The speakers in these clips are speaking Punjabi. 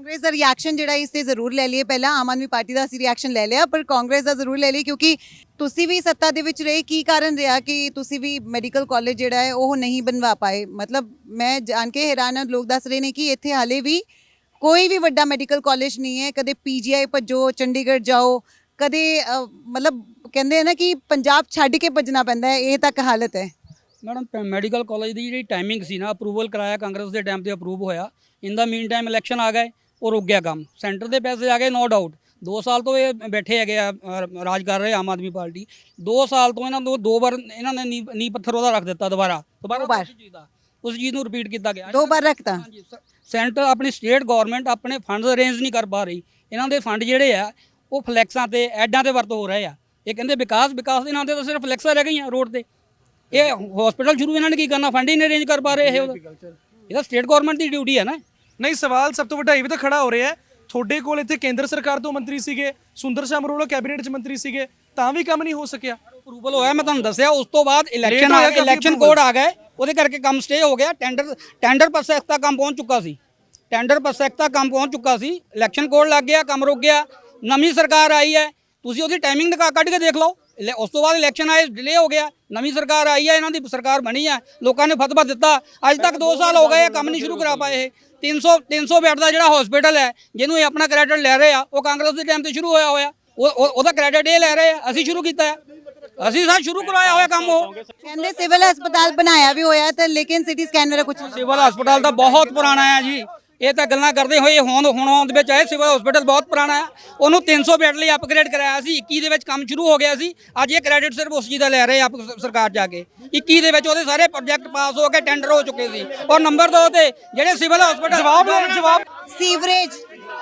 ਕਾਂਗਰਸ ਦਾ ਰਿਐਕਸ਼ਨ ਜਿਹੜਾ ਇਸ ਤੇ ਜ਼ਰੂਰ ਲੈ ਲਈਏ। ਪਹਿਲਾਂ ਆਮ ਆਦਮੀ ਪਾਰਟੀ ਦਾ ਅਸੀਂ ਰਿਐਕਸ਼ਨ ਲੈ ਲਿਆ, ਪਰ ਕਾਂਗਰਸ ਦਾ ਜ਼ਰੂਰ ਲੈ ਲਈ ਕਿਉਂਕਿ ਤੁਸੀਂ ਵੀ ਸੱਤਾ ਦੇ ਵਿੱਚ ਰਹੇ, ਕੀ ਕਾਰਨ ਰਿਹਾ ਕਿ ਤੁਸੀਂ ਵੀ ਮੈਡੀਕਲ ਕਾਲਜ ਜਿਹੜਾ ਹੈ, ਉਹ ਨਹੀਂ ਬਣਵਾ ਪਾਏ? ਮਤਲਬ ਮੈਂ ਜਾਣ ਕੇ ਹੈਰਾਨ ਹਾਂ, ਲੋਕ ਦੱਸ ਰਹੇ ਨੇ ਕਿ ਇੱਥੇ ਹਾਲੇ ਵੀ ਕੋਈ ਵੀ ਵੱਡਾ ਮੈਡੀਕਲ ਕਾਲਜ ਨਹੀਂ ਹੈ। ਕਦੇ ਪੀਜੀਆਈ ਭੱਜੋ, ਚੰਡੀਗੜ੍ਹ ਜਾਓ, ਕਦੇ ਮਤਲਬ ਕਹਿੰਦੇ ਆ ਨਾ ਕਿ ਪੰਜਾਬ ਛੱਡ ਕੇ ਭੱਜਣਾ ਪੈਂਦਾ ਹੈ, ਇਹ ਤੱਕ ਹਾਲਤ ਹੈ। ਮੈਡਮ ਮੈਡੀਕਲ ਕਾਲਜ ਦੀ ਜਿਹੜੀ ਟਾਈਮਿੰਗ ਸੀ ਨਾ ਅਪਰੂਵਲ ਕਰਾਇਆ ਕਾਂਗਰਸ ਦੇ ਟਾਈਮ ਤੇ ਅਪਰੂਵ ਹੋਇਆ। ਇਨ ਦਾ ਮੀਨ ਟਾਈਮ ਇਲੈਕਸ਼ਨ ਆ ਗਏ। ਉਹ ਰੁਕ ਗਿਆ ਕੰਮ। ਸੈਂਟਰ ਦੇ ਪੈਸੇ ਆ ਗਏ ਨੋ ਡਾਊਟ 2 ਸਾਲ ਤੋਂ ਇਹ ਬੈਠੇ ਹੈਗੇ ਆ ਅ, ਰਾਜ ਕਰ ਰਹੇ ਆਮ ਆਦਮੀ ਪਾਰਟੀ। 2 ਸਾਲ ਤੋਂ ਇਹਨਾਂ ਨੂੰ ਦੋ ਵਾਰ ਇਹਨਾਂ ਨੇ ਨੀ ਨੀ ਪੱਥਰ ਉਹਦਾ ਰੱਖ ਦਿੱਤਾ ਦੁਬਾਰਾ। ਦੁਬਾਰਾ ਦੋ ਵਾਰ। ਉਸੇ ਚੀਜ਼ ਦਾ। ਉਸ ਚੀਜ਼ ਨੂੰ ਰਿਪੀਟ ਕੀਤਾ ਗਿਆ। ਦੋ ਵਾਰ ਰੱਖਤਾ। ਹਾਂਜੀ ਸ- ਸੈਂਟਰ ਆਪਣੀ ਸਟੇਟ ਗਵਰਨਮੈਂਟ ਆਪਣੇ ਫੰਡਸ ਅਰੇਂਜ ਨਹੀਂ ਕਰ ਪਾ ਰਹੀ। ਇਹਨਾਂ ਦੇ ਫੰਡ ਜਿਹੜੇ ਆ ਉਹ ਫਲੈਕਸਾਂ ਤੇ ਐਡਾਂ ਤੇ ਵਰਤ ਹੋ ਰਹੇ ਆ। ਇਹ ਕਹਿੰਦੇ ਵਿਕਾਸ ਵਿਕਾਸ ਦੇ ਨਾਂ ਤੇ ਤਾਂ ਸਿਰਫ ਫਲੈਕਸਾਂ ਰਹਿ ਗਈਆਂ ਰੋਡ ਤੇ। ਇਹ ਹਸਪੀਟਲ ਸ਼ੁਰੂ ਇਹਨਾਂ ਨੇ ਕੀ ਕਰਨਾ? ਫੰਡ ਹੀ ਨਹੀਂ ਅਰੇਂਜ ਕਰ ਪਾ ਰਹੇ ਇਹ। ਉਹਦਾ। ਇਹ ਤਾਂ ਸਟੇਟ ਗਵਰਨਮੈਂਟ ਦੀ ਡਿਊਟੀ ਹੈ ਨਾ। ਨਹੀਂ ਸਵਾਲ ਸਭ ਤੋਂ ਵੱਡਾ ਇਹ ਵੀ ਤਾਂ ਖੜਾ ਹੋ ਰਿਹਾ ਹੈ। ਤੁਹਾਡੇ ਕੋਲ ਇੱਥੇ ਕੇਂਦਰ ਸਰਕਾਰ ਤੋਂ ਮੰਤਰੀ ਸੀਗੇ ਸੁੰਦਰ ਸ਼ਾਮ ਅਰੋੜਾ ਕੈਬਨਿਟ 'ਚ ਮੰਤਰੀ ਸੀਗੇ ਤਾਂ ਵੀ ਕੰਮ ਨਹੀਂ ਹੋ ਸਕਿਆ। ਅਪਰੂਵਲ ਹੋਇਆ ਮੈਂ ਤੁਹਾਨੂੰ ਦੱਸਿਆ ਉਸ ਤੋਂ ਬਾਅਦ ਇਲੈਕਸ਼ਨ ਆ ਇਲੈਕਸ਼ਨ। ਕੋਡ ਆ ਗਏ ਉਹਦੇ ਕਰਕੇ ਕੰਮ ਸਟੇ ਹੋ ਗਿਆ। ਟੈਂਡਰ ਟੈਂਡਰ ਪ੍ਰੋਸੈਸ ਤੱਕ ਕੰਮ ਪਹੁੰਚ ਚੁੱਕਾ ਸੀ। ਟੈਂਡਰ ਪ੍ਰੋਸੈਸ ਤੱਕ ਕੰਮ ਪਹੁੰਚ ਚੁੱਕਾ ਸੀ। ਇਲੈਕਸ਼ਨ ਕੋਡ ਲੱਗ ਗਿਆ ਕੰਮ ਰੁਕ ਗਿਆ। ਨਵੀਂ ਸਰਕਾਰ ਆਈ ਹੈ। ਤੁਸੀਂ ਉਹਦੀ ਟਾਈਮਿੰਗ ਕੱਢ ਕੇ ਦੇਖ ਲਓ। ਇਲੇ- ਉਸ ਤੋਂ ਬਾਅਦ ਇਲੈਕਸ਼ਨ ਆਏ ਡਿਲੇ ਹੋ ਗਿਆ। ਨਵੀਂ ਸਰਕਾਰ ਆਈ ਹੈ ਇਹਨਾਂ ਦੀ ਸਰਕਾਰ ਬਣੀ ਹੈ ਲੋਕਾਂ ਨੇ ਫਤਵਾ ਦਿੱਤਾ। ਅੱਜ ਤੱਕ 2 ਸਾਲ ਹੋ ਗਏ ਇਹ ਕੰਮ ਨਹੀਂ ਸ਼ੁਰੂ ਕਰਾ ਪਾਏ ਇਹ। 300 300 ਬੈੱਡ ਦਾ ਜਿਹੜਾ ਹਸਪੀਟਲ ਹੈ ਜਿਹਨੂੰ ਇਹ ਆਪਣਾ ਕ੍ਰੈਡਿਟ ਲੈ ਰਹੇ ਆ ਉਹ ਕਾਂਗਰਸ ਦੇ ਟਾਈਮ ਤੇ ਸ਼ੁਰੂ ਹੋਇਆ ਹੋਇਆ। ਉਹ ਉਹ- ਉਹਦਾ ਕ੍ਰੈਡਿਟ ਇਹ ਲੈ ਰਹੇ ਆ ਅਸੀਂ ਸ਼ੁਰੂ ਕੀਤਾ ਹੈ ਅਸੀਂ ਸਾ ਸ਼ੁਰੂ ਕਰਵਾਇਆ ਹੋਇਆ ਕੰਮ ਉਹ। ਕਹਿੰਦੇ ਸਿਵਲ ਹਸਪਤਾਲ ਬਣਾਇਆ ਵੀ ਹੋਇਆ ਤੇ ਲੇਕਿਨ ਸਿਟੀ ਸਕੈਨ ਵਾਲਾ ਕੁਝ ਸਿਵਲ ਹਸਪਤਾਲ ਤਾਂ ਬਹੁਤ ਪੁਰਾਣਾ ਹੈ ਜੀ। ਇਹ ਤਾਂ ਗੱਲਾਂ ਕਰਦੇ ਹੋਏ ਹੁਣ ਹੁਣ ਆਉਣ ਦੇ ਵਿੱਚ ਆਏ ਸਿਵਲ ਹਸਪਤਾਲ ਬਹੁਤ ਪੁਰਾਣਾ ਹੈ। ਉਹਨੂੰ 300 ਬੈੱਡ ਲਈ ਅਪਗ੍ਰੇਡ ਕਰਾਇਆ ਸੀ 21 ਦੇ ਵਿੱਚ ਕੰਮ ਸ਼ੁਰੂ ਹੋ ਗਿਆ ਸੀ। ਅੱਜ ਇਹ ਕ੍ਰੈਡਿਟ ਸਿਰਫ ਉਸ ਚੀਜ਼ ਦਾ ਲੈ ਰਹੇ ਆ ਆਪ ਸਰਕਾਰ ਜਾ ਕੇ। 21 ਦੇ ਵਿੱਚ ਉਹਦੇ ਸਾਰੇ ਪ੍ਰੋਜੈਕਟ ਪਾਸ ਹੋ ਕੇ ਟੈਂਡਰ ਹੋ ਚੁੱਕੇ ਸੀ। ਔਰ ਨੰਬਰ 2 ਤੇ ਜਿਹੜੇ ਸਿਵਲ ਹਸਪਤਾਲ ਜਵਾਬ ਜਵਾਬ। ਸੀਵਰੇਜ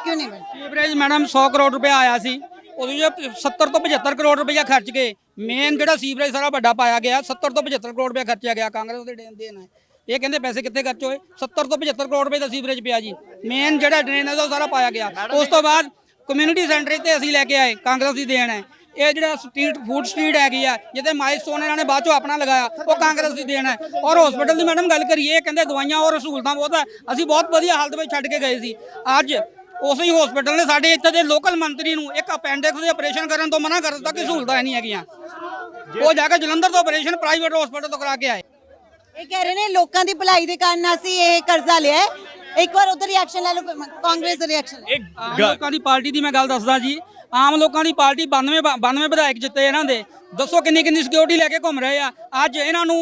ਕਿਉਂ ਨਹੀਂ ਬਣ ਸੀਵਰੇਜ ਮੈਡਮ 100 ਕਰੋੜ ਰੁਪਏ ਆਇਆ ਸੀ। ਉਹਦੇ ਜੇ 70 ਤੋਂ 75 ਕਰੋੜ ਰੁਪਏ ਖਰਚ ਕੇ ਮੇਨ ਜਿਹੜਾ ਸੀਵਰੇਜ ਸਾਰਾ ਵੱਡਾ ਪਾਇਆ ਗਿਆ 70 ਤੋਂ 75 ਕਰੋੜ ਰੁਪਏ ਖਰਚਿਆ ਗਿਆ ਕਾਂਗਰਸ ਦੇ ਦੇਣ ਦੇਣ ਹੈ ਇਹ ਕਹਿੰਦੇ ਪੈਸੇ ਕਿੱਥੇ ਖਰਚ ਹੋਏ? 70 ਤੋਂ 75 ਕਰੋੜ ਰੁਪਏ ਦਾ ਸੀਵਰੇਜ ਪਿਆ ਜੀ। ਮੇਨ ਜਿਹੜਾ ਡਰੇਨ ਹੈ ਉਹ ਸਾਰਾ ਪਾਇਆ ਗਿਆ। ਉਸ ਤੋਂ ਬਾਅਦ ਕਮਿਊਨਿਟੀ ਸੈਂਟਰ ਤੇ ਅਸੀਂ ਲੈ ਕੇ ਆਏ ਕਾਂਗਰਸ ਦੀ ਦੇਣ ਹੈ। ਇਹ ਜਿਹੜਾ ਸਟਰੀਟ ਫੂਡ ਸਟਰੀਟ ਹੈਗੀ ਆ ਜਿਹਦੇ ਮਾਈਲਸਟੋਨ ਇਹਨਾਂ ਨੇ ਬਾਅਦ ਚੋਂ ਆਪਣਾ ਲਗਾਇਆ ਉਹ ਕਾਂਗਰਸ ਦੀ ਦੇਣ ਹੈ। ਔਰ ਹਸਪੀਟਲ ਦੀ ਮੈਡਮ ਗੱਲ ਕਰੀਏ ਇਹ ਕਹਿੰਦੇ ਦਵਾਈਆਂ ਔਰ ਸਹੂਲਤਾਂ ਬਹੁਤ ਹੈ। ਅਸੀਂ ਬਹੁਤ ਵਧੀਆ ਹਾਲਤ ਵਿੱਚ ਛੱਡ ਕੇ ਗਏ ਸੀ। ਅੱਜ ਉਸੇ ਹੀ ਹਸਪੀਟਲ ਨੇ ਸਾਡੇ ਇੱਥੇ ਦੇ ਲੋਕਲ ਮੰਤਰੀ ਨੂੰ ਇੱਕ ਅਪੈਂਡਿਕਸ ਦੇ ਆਪਰੇਸ਼ਨ ਕਰਨ ਤੋਂ ਮਨਾ ਕਰ ਦਿੱਤਾ ਕਿ ਸਹੂਲਤਾਂ ਨਹੀਂ ਹੈਗੀਆਂ। ਉਹ ਜਾ ਕੇ ਜਲੰਧਰ ਤੋਂ ਆਪਰੇਸ਼ਨ ਪ੍ਰਾਈਵੇਟ ਹਸਪੀਟਲ ਤੋਂ ਕਰਾ ਕੇ ਆਏ। ਇਹ ਕਹਿ ਰਹੇ ਨੇ ਲੋਕਾਂ ਦੀ ਭਲਾਈ ਦੇ ਕਾਰਨ ਅਸੀਂ ਇਹ ਕਰਜ਼ਾ ਲਿਆ ਹੈ। ਇੱਕ ਵਾਰ ਉਧਰ ਰਿਐਕਸ਼ਨ ਲੈ ਲਓ ਕਾਂਗਰਸ ਦਾ ਰਿਐਕਸ਼ਨ ਆਮ ਲੋਕਾਂ ਦੀ ਪਾਰਟੀ ਦੀ ਮੈਂ ਗੱਲ ਦੱਸਦਾ ਜੀ। ਆਮ ਲੋਕਾਂ ਦੀ ਪਾਰਟੀ 92 ਬ- 92 ਵਿਧਾਇਕ ਜਿੱਤੇ ਇਹਨਾਂ ਦੇ। ਦੱਸੋ ਕਿੰਨੀ ਕਿੰਨੀ ਸਿਕਿਉਰਿਟੀ ਲੈ ਕੇ ਘੁੰਮ ਰਹੇ ਆ। ਅੱਜ ਇਹਨਾਂ ਨੂੰ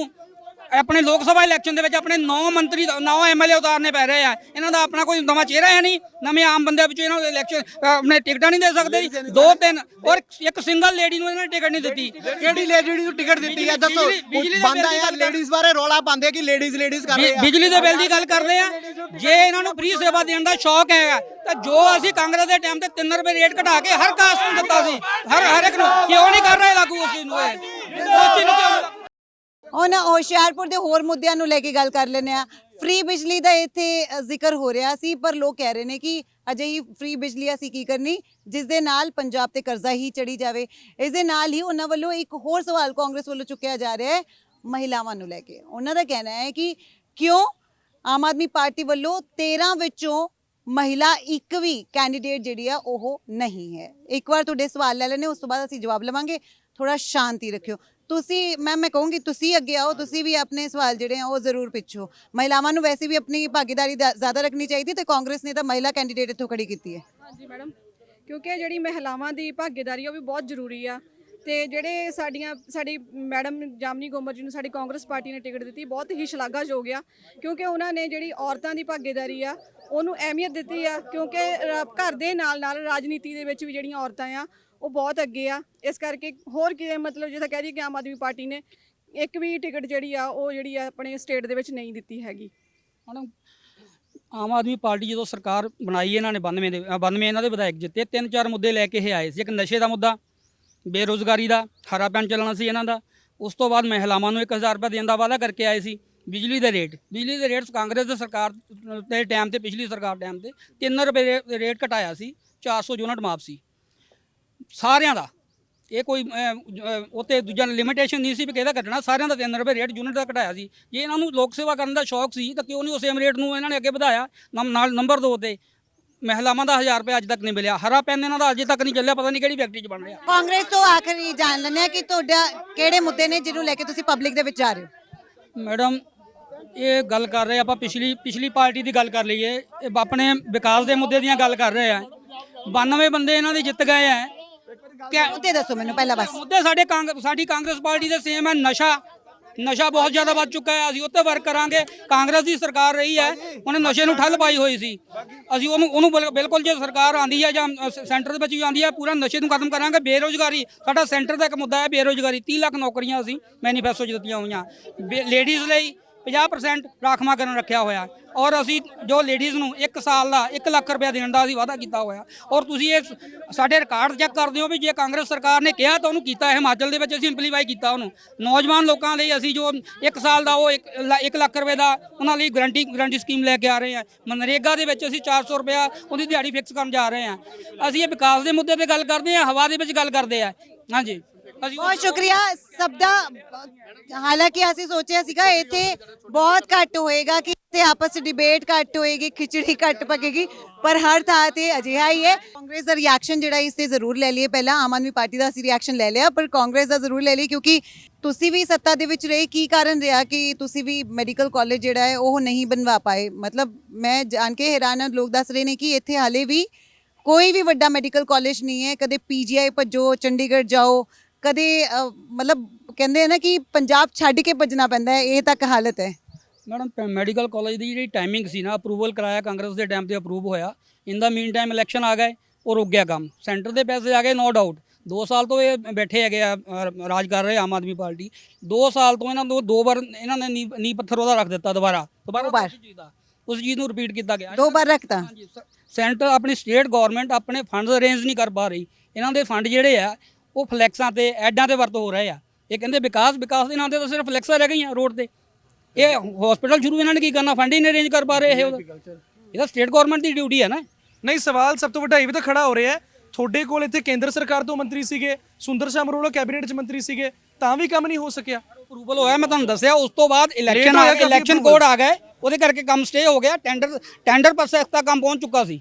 ਆਪਣੇ ਲੋਕ ਸਭਾ ਇਲੈਕਸ਼ਨ ਦੇ ਵਿੱਚ ਆਪਣੇ 9 ਮੰਤਰੀ 9 ਐਮਐਲਏ ਉਤਾਰਨੇ ਪੈ ਰਹੇ ਆ। ਇਹਨਾਂ ਦਾ ਆਪਣਾ ਕੋਈ ਨਵਾਂ ਚਿਹਰਾ ਹੈ ਨਹੀਂ। ਨਵੇਂ ਆਮ ਬੰਦੇ ਵਿੱਚੋਂ ਇਹਨਾਂ ਨੂੰ ਇਲੈਕਸ਼ਨ ਆਪਣੇ ਟਿਕਟਾਂ ਨਹੀਂ ਦੇ ਸਕਦੇ। ਜੀ। ਦੋ ਤਿੰਨ ਔਰ ਇੱਕ ਸਿੰਗਲ ਲੇਡੀ ਨੂੰ ਇਹਨਾਂ ਨੇ ਟਿਕਟ ਨਹੀਂ ਦਿੱਤੀ। ਕਿਹੜੀ ਲੇਡੀ ਨੂੰ ਟਿਕਟ ਦਿੱਤੀ ਹੈ ਦੱਸੋ। ਬਿਜਲੀ- ਬਿਜਲੀ ਦੇ ਬੰਦਾ ਬਿੱਲ ਦੀ ਯਾਰ ਗੱਲ ਕਰ- ਲੇਡੀਜ਼ ਬਾਰੇ ਰੌਲਾ ਪਾਉਂਦੇ ਕਿ ਲੇਡੀਜ਼ ਲੇਡੀਜ਼ ਕਰ ਰਹੇ ਬਿ- ਆ? ਬਿਜਲੀ ਦੇ ਬਿੱਲ ਦੀ ਗੱਲ ਕਰਦੇ ਆ। ਜੇ ਇਹਨਾਂ ਨੂੰ ਫ੍ਰੀ ਸੇਵਾ ਦੇਣ ਦਾ ਸ਼ੌਕ ਹੈਗਾ ਤਾਂ ਜੋ ਅਸੀਂ ਕਾਂਗਰਸ ਦੇ ਟਾਈਮ ਤੇ 3 ਰੁਪਏ ਰੇਟ ਘਟਾ ਕੇ ਹਰ ਕਾਸਟ ਨੂੰ ਦਿੱਤਾ ਸੀ। ਹਰ ਹਰ ਇੱਕ ਨੂੰ। ਕਿਉਂ ਨਹੀਂ ਕਰ ਰਹੇ ਲਾਗੂ ਉਸ ਚੀਜ਼ ਨੂੰ ਇਹ? ਉਸ ਚੀਜ਼ ਨੂੰ ਕਿਉਂ ਹੁਣ ਹੁਸ਼ਿਆਰਪੁਰ ਦੇ ਹੋਰ ਮੁੱਦਿਆਂ ਨੂੰ ਲੈ ਕੇ ਗੱਲ ਕਰ ਲੈਂਦੇ ਆ ਫ੍ਰੀ ਬਿਜਲੀ ਦਾ ਇੱਥੇ ਜ਼ਿਕਰ ਹੋ ਰਿਹਾ ਸੀ, ਪਰ ਲੋਕ ਕਹਿ ਰਹੇ ਨੇ ਕਿ ਅਜੇ ਹੀ ਫ੍ਰੀ ਬਿਜਲੀ ਅਸੀਂ ਕੀ ਕਰਨੀ, ਜਿਸ ਦੇ ਨਾਲ ਪੰਜਾਬ ਤੇ ਕਰਜ਼ਾ ਹੀ ਚੜੀ ਜਾਵੇ। ਇਸ ਦੇ ਨਾਲ ਹੀ ਉਹਨਾਂ ਵੱਲੋਂ ਇੱਕ ਹੋਰ ਸਵਾਲ ਕਾਂਗਰਸ ਵੱਲੋਂ ਚੁੱਕਿਆ ਜਾ ਰਿਹਾ ਹੈ, ਮਹਿਲਾਵਾਂ ਨੂੰ ਲੈ ਕੇ। ਉਹਨਾਂ ਦਾ ਕਹਿਣਾ ਹੈ ਕਿ ਕਿਉਂ ਆਮ ਆਦਮੀ ਪਾਰਟੀ ਵੱਲੋਂ 13 ਵਿੱਚੋਂ ਮਹਿਲਾ ਇੱਕ ਵੀ ਕੈਂਡੀਡੇਟ ਜਿਹੜੀ ਆ, ਉਹ ਨਹੀਂ ਹੈ। ਇੱਕ ਵਾਰ ਤੁਹਾਡੇ ਸਵਾਲ ਲੈ ਲੈਣੇ ਉਸ ਤੋਂ ਬਾਅਦ ਅਸੀਂ ਜਵਾਬ ਲਵਾਂਗੇ। ਥੋੜਾ ਸ਼ਾਂਤੀ ਰੱਖਿਓ। ਤੁਸੀਂ ਮੈਂ ਮੈਂ ਕਹੂੰਗੀ ਤੁਸੀਂ ਅੱਗੇ ਆਓ ਤੁਸੀਂ ਵੀ ਆਪਣੇ ਸਵਾਲ ਜਿਹੜੇ ਆ ਉਹ ਜ਼ਰੂਰ ਪਿੱਛੋ। ਮਹਿਲਾਵਾਂ ਨੂੰ ਵੈਸੇ ਵੀ ਆਪਣੀ ਭਾਗੀਦਾਰੀ ਦਾ- ਜ਼ਿਆਦਾ ਰੱਖਣੀ ਚਾਹੀਦੀ ਤੇ ਕਾਂਗਰਸ ਨੇ ਤਾਂ ਮਹਿਲਾ ਕੈਂਡੀਡੇਟ ਇੱਥੋਂ ਖੜੀ ਕੀਤੀ ਹੈ। ਹਾਂਜੀ ਮੈਡਮ ਕਿਉਂਕਿ ਜਿਹੜੀ ਮਹਿਲਾਵਾਂ ਦੀ ਭਾਗੀਦਾਰੀ ਉਹ ਵੀ ਬਹੁਤ ਜ਼ਰੂਰੀ ਆ। ਤੇ ਜਿਹੜੇ ਸਾਡੀਆਂ ਸਾਡੀ ਮੈਡਮ ਜਾਮਨੀ ਗੋਮਰ ਜੀ ਨੂੰ ਸਾਡੀ ਕਾਂਗਰਸ ਪਾਰਟੀ ਨੇ ਟਿਕਟ ਦਿੱਤੀ ਬਹੁਤ ਹੀ ਸ਼ਲਾਘਾਯੋਗ ਆ। ਕਿਉਂਕਿ ਉਹਨਾਂ ਨੇ ਜਿਹੜੀ ਔਰਤਾਂ ਦੀ ਭਾਗੀਦਾਰੀ ਆ ਉਹਨੂੰ ਅਹਿਮੀਅਤ ਦਿੱਤੀ ਆ ਕਿਉਂਕਿ ਰ- ਘਰ ਦੇ ਨਾਲ ਨਾਲ ਰਾਜਨੀਤੀ ਦੇ ਵਿੱਚ ਵੀ ਜਿਹੜੀਆਂ ਔਰਤਾਂ ਆ ਉਹ ਬਹੁਤ ਅੱਗੇ ਆ। ਇਸ ਕਰਕੇ ਹੋਰ ਕੀ ਮਤਲਬ ਜਿੱਦਾਂ ਕਹਿ ਦਈਏ ਕਿ ਆਮ ਆਦਮੀ ਪਾਰਟੀ ਨੇ ਇੱਕ ਵੀ ਟਿਕਟ ਜਿਹੜੀ ਆ ਉਹ ਜਿਹੜੀ ਆ ਆਪਣੇ ਸਟੇਟ ਦੇ ਵਿੱਚ ਨਹੀਂ ਦਿੱਤੀ ਹੈਗੀ। ਮੈਡਮ ਆਮ ਆਦਮੀ ਪਾਰਟੀ ਜਦੋਂ ਸਰਕਾਰ ਬਣਾਈ ਇਹਨਾਂ ਨੇ 92 ਦੇ ਅ, 92 ਇਹਨਾਂ ਦੇ ਵਿਧਾਇਕ ਜਿੱਤੇ ਤਿੰਨ ਚਾਰ ਮੁੱਦੇ ਲੈ ਕੇ ਇਹ ਆਏ ਸੀ। ਇੱਕ ਨਸ਼ੇ ਦਾ ਮੁੱਦਾ ਬੇਰੋਜ਼ਗਾਰੀ ਦਾ ਹਰਾ ਪੈਨ ਚੱਲਣਾ ਸੀ ਇਹਨਾਂ ਦਾ। ਉਸ ਤੋਂ ਬਾਅਦ ਮਹਿਲਾਵਾਂ ਨੂੰ 1000 ਰੁਪਏ ਦੇਣ ਦਾ ਵਾਅਦਾ ਕਰਕੇ ਆਏ ਸੀ। ਬਿਜਲੀ ਦੇ ਰੇਟ ਬਿਜਲੀ ਦੇ ਰੇਟ ਕਾਂਗਰਸ ਦੇ ਸਰਕਾਰ ਦੇ ਟਾਈਮ ਤੇ ਪਿਛਲੀ ਸਰਕਾਰ ਟਾਈਮ ਤੇ 3 ਰੁਪਏ ਰੇਟ ਘਟਾਇਆ ਸੀ 400 ਯੂਨਿਟ ਮਾਫ ਸੀ। ਸਾਰਿਆਂ ਦਾ। ਇਹ ਕੋਈ ਉਤੇ ਦੂਜਾ ਲਿਮਿਟੇਸ਼ਨ ਨਹੀਂ ਸੀ ਵੀ ਕਿਹਦਾ ਘਟਣਾ ਸਾਰਿਆਂ ਦਾ 3 ਰੁਪਏ ਰੇਟ ਯੂਨਿਟ ਦਾ ਘਟਾਇਆ ਸੀ। ਜੇ ਇਹਨਾਂ ਨੂੰ ਲੋਕ ਸੇਵਾ ਕਰਨ ਦਾ ਸ਼ੌਕ ਸੀ ਤਾਂ ਕਿਉਂ ਨਹੀਂ ਉਹ ਸੇਮ ਰੇਟ ਨੂੰ ਇਹਨਾਂ ਨੇ ਅੱਗੇ ਵਧਾਇਆ? ਨਾਲ ਨੰਬਰ 2 ਤੇ। ਮਹਿਲਾਵਾਂ ਦਾ 1000 ਰੁਪਏ ਅੱਜ ਤੱਕ ਨਹੀਂ ਮਿਲਿਆ। ਹਰਾ ਪੈਨ ਇਹਨਾਂ ਦਾ ਅਜੇ ਤੱਕ ਨਹੀਂ ਚੱਲਿਆ ਪਤਾ ਨਹੀਂ ਕਿਹੜੀ ਫੈਕਟਰੀ 'ਚ ਬਣ ਰਿਹਾ। ਕਾਂਗਰਸ ਤੋਂ ਆਖਰੀ ਜਾਣ ਲੈਂਦੇ ਹਾਂ ਕਿ ਤੁਹਾਡਾ ਕਿਹੜੇ ਮੁੱਦੇ ਨੇ ਜਿਹਨੂੰ ਲੈ ਕੇ ਤੁਸੀਂ ਪਬਲਿਕ ਦੇ ਵਿੱਚ ਜਾ ਰਹੇ ਹੋ? ਮੈਡਮ ਇਹ ਗੱਲ ਕਰ ਰਹੇ ਆਪਾਂ ਪਿਛਲੀ ਪਿਛਲੀ ਪਾਰਟੀ ਦੀ ਗੱਲ ਕਰ ਲਈਏ। ਇਹ ਆਪਣੇ ਵਿਕਾਸ ਦੇ ਮੁੱਦੇ ਦੀਆਂ ਗੱਲ ਕਰ ਰਹੇ ਆ। 92 ਬੰਦੇ ਇਹਨਾਂ ਦੇ ਜਿੱਤ ਗਏ ਆ। ਕਿ ਮੁੱਦੇ ਦੱਸੋ ਮੈਨੂੰ ਪਹਿਲਾਂ ਬਸ। ਮੁੱਦੇ ਸਾਡੇ ਕਾਂਗਰਸ ਸਾਡੀ ਕਾਂਗਰਸ ਪਾਰਟੀ ਦੇ ਸੇਮ ਹੈ ਨਸ਼ਾ। ਨਸ਼ਾ ਬਹੁਤ ਜ਼ਿਆਦਾ ਵੱਧ ਚੁੱਕਾ ਹੈ ਅਸੀਂ ਉੱਤੇ ਵਰਕ ਕਰਾਂਗੇ। ਕਾਂਗਰਸ ਦੀ ਸਰਕਾਰ ਰਹੀ ਹੈ ਉਹਨੇ ਨਸ਼ੇ ਨੂੰ ਠੱਲ ਪਾਈ ਹੋਈ ਸੀ। ਅਸੀਂ ਉਹਨੂੰ ਉਹਨੂੰ ਬਿਲ- ਬਿਲਕੁਲ ਜੇ ਸਰਕਾਰ ਆਂਦੀ ਹੈ ਜਾਂ ਅ, ਸ- ਸੈਂਟਰ ਦੇ ਵਿੱਚ ਵੀ ਆਂਦੀ ਹੈ ਪੂਰਾ ਨਸ਼ੇ ਨੂੰ ਖਤਮ ਕਰਾਂਗੇ। ਬੇਰੋਜ਼ਗਾਰੀ ਸਾਡਾ ਸੈਂਟਰ ਦਾ ਇੱਕ ਮੁੱਦਾ ਹੈ ਬੇਰੋਜ਼ਗਾਰੀ। 30 ਲੱਖ ਨੌਕਰੀਆਂ ਅਸੀਂ ਮੈਨੀਫੈਸਟੋ 'ਚ ਦਿੱਤੀਆਂ ਹੋਈਆਂ। ਲੇਡੀਜ਼ ਲਈ 50% ਰਾਖਵਾਂਕਰਨ ਰੱਖਿਆ ਹੋਇਆ। ਔਰ ਅਸੀਂ ਜੋ ਲੇਡੀਜ਼ ਨੂੰ 1 ਸਾਲ ਦਾ 1 ਲੱਖ ਰੁਪਏ ਦੇਣ ਦਾ ਅਸੀਂ ਵਾਅਦਾ ਕੀਤਾ ਹੋਇਆ। ਔਰ ਤੁਸੀਂ ਇਹ ਸਾਡੇ ਰਿਕਾਰਡ ਚੈੱਕ ਕਰਦੇ ਹੋ ਵੀ ਜੇ ਕਾਂਗਰਸ ਸਰਕਾਰ ਨੇ ਕਿਹਾ ਤਾਂ ਉਹਨੂੰ ਕੀਤਾ, ਹਿਮਾਚਲ ਦੇ ਵਿੱਚ ਅਸੀਂ ਇੰਪਲੀਫਾਈ ਕੀਤਾ ਉਹਨੂੰ। ਨੌਜਵਾਨ ਲੋਕਾਂ ਲਈ ਅਸੀਂ ਜੋ 1 ਸਾਲ ਦਾ ਉਹ 1 ਲੱਖ ਰੁਪਏ ਦਾ ਉਹਨਾਂ ਲਈ ਗਰੰਟੀ ਗਰੰਟੀ ਸਕੀਮ ਲੈ ਕੇ ਆ ਰਹੇ ਹਾਂ। ਮਨਰੇਗਾ ਦੇ ਵਿੱਚ ਅਸੀਂ 400 ਰੁਪਇਆ ਉਹਦੀ ਦਿਹਾੜੀ ਫਿਕਸ ਕਰਨ ਜਾ ਰਹੇ ਹਾਂ। ਅਸੀਂ ਇਹ ਵਿਕਾਸ ਦੇ ਮੁੱਦੇ ਤੇ ਗੱਲ ਕਰਦੇ ਹਾਂ, ਹਵਾ ਦੇ ਵਿੱਚ ਗੱਲ ਕਰਦੇ ਆ ਹਾਂਜੀ। ਬਹੁਤ ਸ਼ੁਕਰੀਆ। ਸਭ ਦਾ, ਹਾਲਾਂਕਿ ਅਸੀਂ ਸੋਚਿਆ ਸੀਗਾ ਇੱਥੇ ਬਹੁਤ ਘੱਟ ਹੋਏਗਾ ਕਿ ਇੱਥੇ ਆਪਸ ਡਿਬੇਟ ਘੱਟ ਹੋਏਗੀ, ਖਿਚੜੀ ਘੱਟ ਪਕੇਗੀ, ਪਰ ਹਰ ਥਾਂ ਤੇ ਅਜਿਹਾ ਹੀ ਹੈ। ਕਾਂਗਰਸ ਦਾ ਰਿਐਕਸ਼ਨ ਜਿਹੜਾ ਇਸ ਤੇ ਜ਼ਰੂਰ ਲੈ ਲਈਏ। ਪਹਿਲਾਂ ਆਮ ਆਦਮੀ ਪਾਰਟੀ ਦਾ ਅਸੀਂ ਰਿਐਕਸ਼ਨ ਲੈ ਲਿਆ, ਪਰ ਕਾਂਗਰਸ ਦਾ ਜ਼ਰੂਰ ਲੈ ਲਈ ਕਿਉਂਕਿ ਤੁਸੀਂ ਵੀ ਸੱਤਾ ਦੇ ਵਿੱਚ ਰਹੇ, ਕੀ ਕਾਰਨ ਰਿਹਾ ਕਿ ਤੁਸੀਂ ਵੀ ਮੈਡੀਕਲ ਕਾਲਜ ਜਿਹੜਾ ਹੈ, ਉਹ ਨਹੀਂ ਬਣਵਾ ਪਾਏ? ਮਤਲਬ ਮੈਂ ਜਾਣ ਕੇ ਹੈਰਾਨ ਹਾਂ, ਲੋਕ ਦੱਸ ਰਹੇ ਨੇ ਕਿ ਇੱਥੇ ਹਾਲੇ ਵੀ ਕੋਈ ਵੀ ਵੱਡਾ ਮੈਡੀਕਲ ਕਾਲਜ ਨਹੀਂ ਹੈ। ਕਦੇ ਪੀਜੀਆਈ ਭੱਜੋ, ਚੰਡੀਗੜ੍ਹ ਜਾਓ ਕਦੇ ਅ, ਮਤਲਬ ਕਹਿੰਦੇ ਆ ਨਾ ਕਿ ਪੰਜਾਬ ਛੱਡ ਕੇ ਭੱਜਣਾ ਪੈਂਦਾ ਹੈ ਇਹ ਤੱਕ ਹਾਲਤ ਹੈ। ਮੈਡਮ ਮੈਡੀਕਲ ਕਾਲਜ ਦੀ ਜਿਹੜੀ ਟਾਈਮਿੰਗ ਸੀ ਨਾ ਅਪਰੂਵਲ ਕਰਾਇਆ ਕਾਂਗਰਸ ਦੇ ਟਾਈਮ ਤੇ ਅਪਰੂਵ ਹੋਇਆ। ਇਨ ਦਾ ਮੀਨ ਟਾਈਮ ਇਲੈਕਸ਼ਨ ਆ ਗਏ ਉਹ ਰੁਕ ਗਿਆ ਕੰਮ। ਸੈਂਟਰ ਦੇ ਪੈਸੇ ਆ ਗਏ ਨੋ ਡਾਊਟ 2 ਸਾਲ ਤੋਂ ਇਹ ਬੈਠੇ ਹੈਗੇ ਆ ਅ, ਰਾਜ ਕਰ ਰਹੇ ਆਮ ਆਦਮੀ ਪਾਰਟੀ। 2 ਸਾਲ ਤੋਂ ਇਹਨਾਂ ਨੂੰ ਦੋ ਵਾਰ ਇਹਨਾਂ ਨੇ ਨੀ ਨੀ ਪੱਥਰ ਉਹਦਾ ਰੱਖ ਦਿੱਤਾ ਦੁਬਾਰਾ। ਦੁਬਾਰਾ ਵਾਰ। ਉਸੇ ਚੀਜ਼ ਦਾ। ਉਸ ਚੀਜ਼ ਨੂੰ ਰਿਪੀਟ ਕੀਤਾ ਗਿਆ। ਦੋ ਵਾਰ ਰੱਖਤਾ। ਹਾਂਜੀ ਸੈਂਟਰ ਆਪਣੀ ਸਟੇਟ ਗਵਰਨਮੈਂਟ ਆਪਣੇ ਫੰਡਸ ਅਰੇਂਜ ਨਹੀਂ ਕਰ ਪਾ ਰਹੀ। ਇਹਨਾਂ ਦੇ ਫੰਡ ਜਿਹੜੇ ਆ ਉਹ ਫਲੈਕਸਾਂ ਤੇ ਐਡਾਂ ਤੇ ਵਰਤ ਹੋ ਰਹੇ ਆ। ਇਹ ਕਹਿੰਦੇ ਵਿਕਾਸ ਵਿਕਾਸ ਦੇ ਨਾਂ ਤੇ ਤਾਂ ਸਿਰਫ ਫਲੈਕਸਾਂ ਰਹਿ ਗਈਆਂ ਰੋਡ ਤੇ। ਇਹ ਹਸਪੀਟਲ ਸ਼ੁਰੂ ਇਹਨਾਂ ਨੇ ਕੀ ਕਰਨਾ? ਫੰਡ ਹੀ ਨਹੀਂ ਅਰੇਂਜ ਕਰ ਪਾ ਰਹੇ ਇਹ ਉਹਦਾ। ਇਹ ਤਾਂ ਸਟੇਟ ਗਵਰਨਮੈਂਟ ਦੀ ਡਿਊਟੀ ਹੈ ਨਾ। ਨਹੀਂ ਸਵਾਲ ਸਭ ਤੋਂ ਵੱਡਾ ਇਹ ਵੀ ਤਾਂ ਖੜਾ ਹੋ ਰਿਹਾ ਹੈ। ਤੁਹਾਡੇ ਕੋਲ ਇੱਥੇ ਕੇਂਦਰ ਸਰਕਾਰ ਤੋਂ ਮੰਤਰੀ ਸੀਗੇ ਸੁੰਦਰ ਸ਼ਾਮ ਅਰੋੜਾ ਕੈਬਨਿਟ 'ਚ ਮੰਤਰੀ ਸੀਗੇ ਤਾਂ ਵੀ ਕੰਮ ਨਹੀਂ ਹੋ ਸਕਿਆ। ਅਪਰੂਵਲ ਹੋਇਆ ਮੈਂ ਤੁਹਾਨੂੰ ਦੱਸਿਆ ਉਸ ਤੋਂ ਬਾਅਦ ਇਲੈਕਸ਼ਨ ਹੋਇਆ ਇਲੈਕਸ਼ਨ। ਕੋਡ ਆ ਗਏ ਉਹਦੇ ਕਰਕੇ ਕੰਮ ਸਟੇ ਹੋ ਗਿਆ। ਟੈਂਡਰ ਟੈਂਡਰ ਪ੍ਰੋਸੈਸ ਕੰਮ ਪਹੁੰਚ ਚੁੱਕਾ ਸੀ।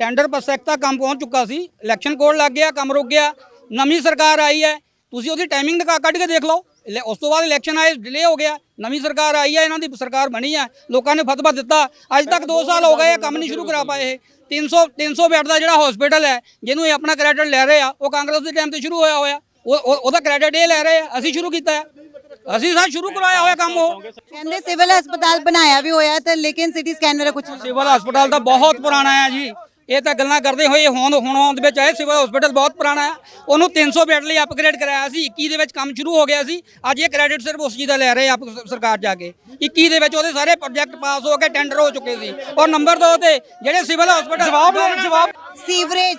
ਟੈਂਡਰ ਪ੍ਰੋਸੈਸ ਕੰਮ ਪਹੁੰਚ ਚੁੱਕਾ ਸੀ। ਇਲੈਕਸ਼ਨ ਕੋਡ ਲੱਗ ਗਿਆ ਕੰਮ ਰੁਕ ਗਿਆ। ਨਵੀਂ ਸਰਕਾਰ ਆਈ ਹੈ ਤੁਸੀਂ ਉਹਦੀ ਟਾਈਮਿੰਗ ਕੱਢ ਕੇ ਦੇਖ ਲਓ। ਉਸ ਤੋਂ ਬਾਅਦ ਇਲੈਕਸ਼ਨ ਆਏ ਡਿਲੇ ਹੋ ਗਿਆ। ਨਵੀਂ ਸਰਕਾਰ ਆਈ ਹੈ ਇਹਨਾਂ ਦੀ ਸਰਕਾਰ ਬਣੀ ਹੈ। ਲੋਕਾਂ ਨੇ ਫਤਵਾ ਦਿੱਤਾ। ਅੱਜ ਤੱਕ 2 ਸਾਲ ਹੋ ਗਏ ਕੰਮ ਨਹੀਂ ਸ਼ੁਰੂ ਕਰਾ ਪਾਏ ਇਹ। 300 300 ਬੈੱਡ ਦਾ ਜਿਹੜਾ ਹਸਪੀਟਲ ਹੈ ਜਿਹਨੂੰ ਇਹ ਆਪਣਾ ਕ੍ਰੈਡਿਟ ਲੈ ਰਹੇ ਆ ਉਹ ਕਾਂਗਰਸ ਦੇ ਟਾਈਮ ਤੇ ਸ਼ੁਰੂ ਹੋਇਆ ਹੋਇਆ। ਉਹ ਉਹ- ਉਹਦਾ ਕ੍ਰੈਡਿਟ ਇਹ ਲੈ ਰਹੇ ਆ ਅਸੀਂ ਸ਼ੁਰੂ ਕੀਤਾ ਹੈ। ਅਸੀਂ ਸਾ ਸ਼ੁਰੂ ਕਰਵਾਇਆ ਹੋਇਆ ਕੰਮ ਉਹ। ਕਹਿੰਦੇ ਸਿਵਲ ਹਸਪਤਾਲ ਬਣਾਇਆ ਵੀ ਹੋਇਆ ਤਾਂ ਲੇਕਿਨ ਸਿਟੀ ਸਕੈਨ ਵਾਲਾ ਕੁਝ ਸਿਵਲ ਹਸਪਤਾਲ ਤਾਂ ਬਹੁਤ ਪੁਰਾਣਾ ਹੈ ਜੀ। ਇਹ ਤਾਂ ਗੱਲਾਂ ਕਰਦੇ ਹੋਏ ਹੁਣ ਹੁਣ ਆਉਣ ਦੇ ਵਿੱਚ ਆਏ ਸਿਵਲ ਹਸਪਤਾਲ ਬਹੁਤ ਪੁਰਾਣਾ ਹੈ। ਉਹਨੂੰ 300 ਬੈੱਡ ਲਈ ਅਪਗ੍ਰੇਡ ਕਰਾਇਆ ਸੀ 21 ਦੇ ਵਿੱਚ ਕੰਮ ਸ਼ੁਰੂ ਹੋ ਗਿਆ ਸੀ। ਅੱਜ ਇਹ ਕ੍ਰੈਡਿਟ ਸਿਰਫ ਉਸ ਚੀਜ਼ ਦਾ ਲੈ ਰਹੇ ਆ ਪ- ਸਰਕਾਰ ਜਾ ਕੇ। 21 ਦੇ ਵਿੱਚ ਉਹਦੇ ਸਾਰੇ ਪ੍ਰੋਜੈਕਟ ਪਾਸ ਹੋ ਕੇ ਟੈਂਡਰ ਹੋ ਚੁੱਕੇ ਸੀ। ਔਰ ਨੰਬਰ 2 ਤੇ ਜਿਹੜੇ ਸਿਵਲ ਹਸਪਤਾਲ ਜਵਾਬ ਜਵਾਬ ਸੀਵਰੇਜ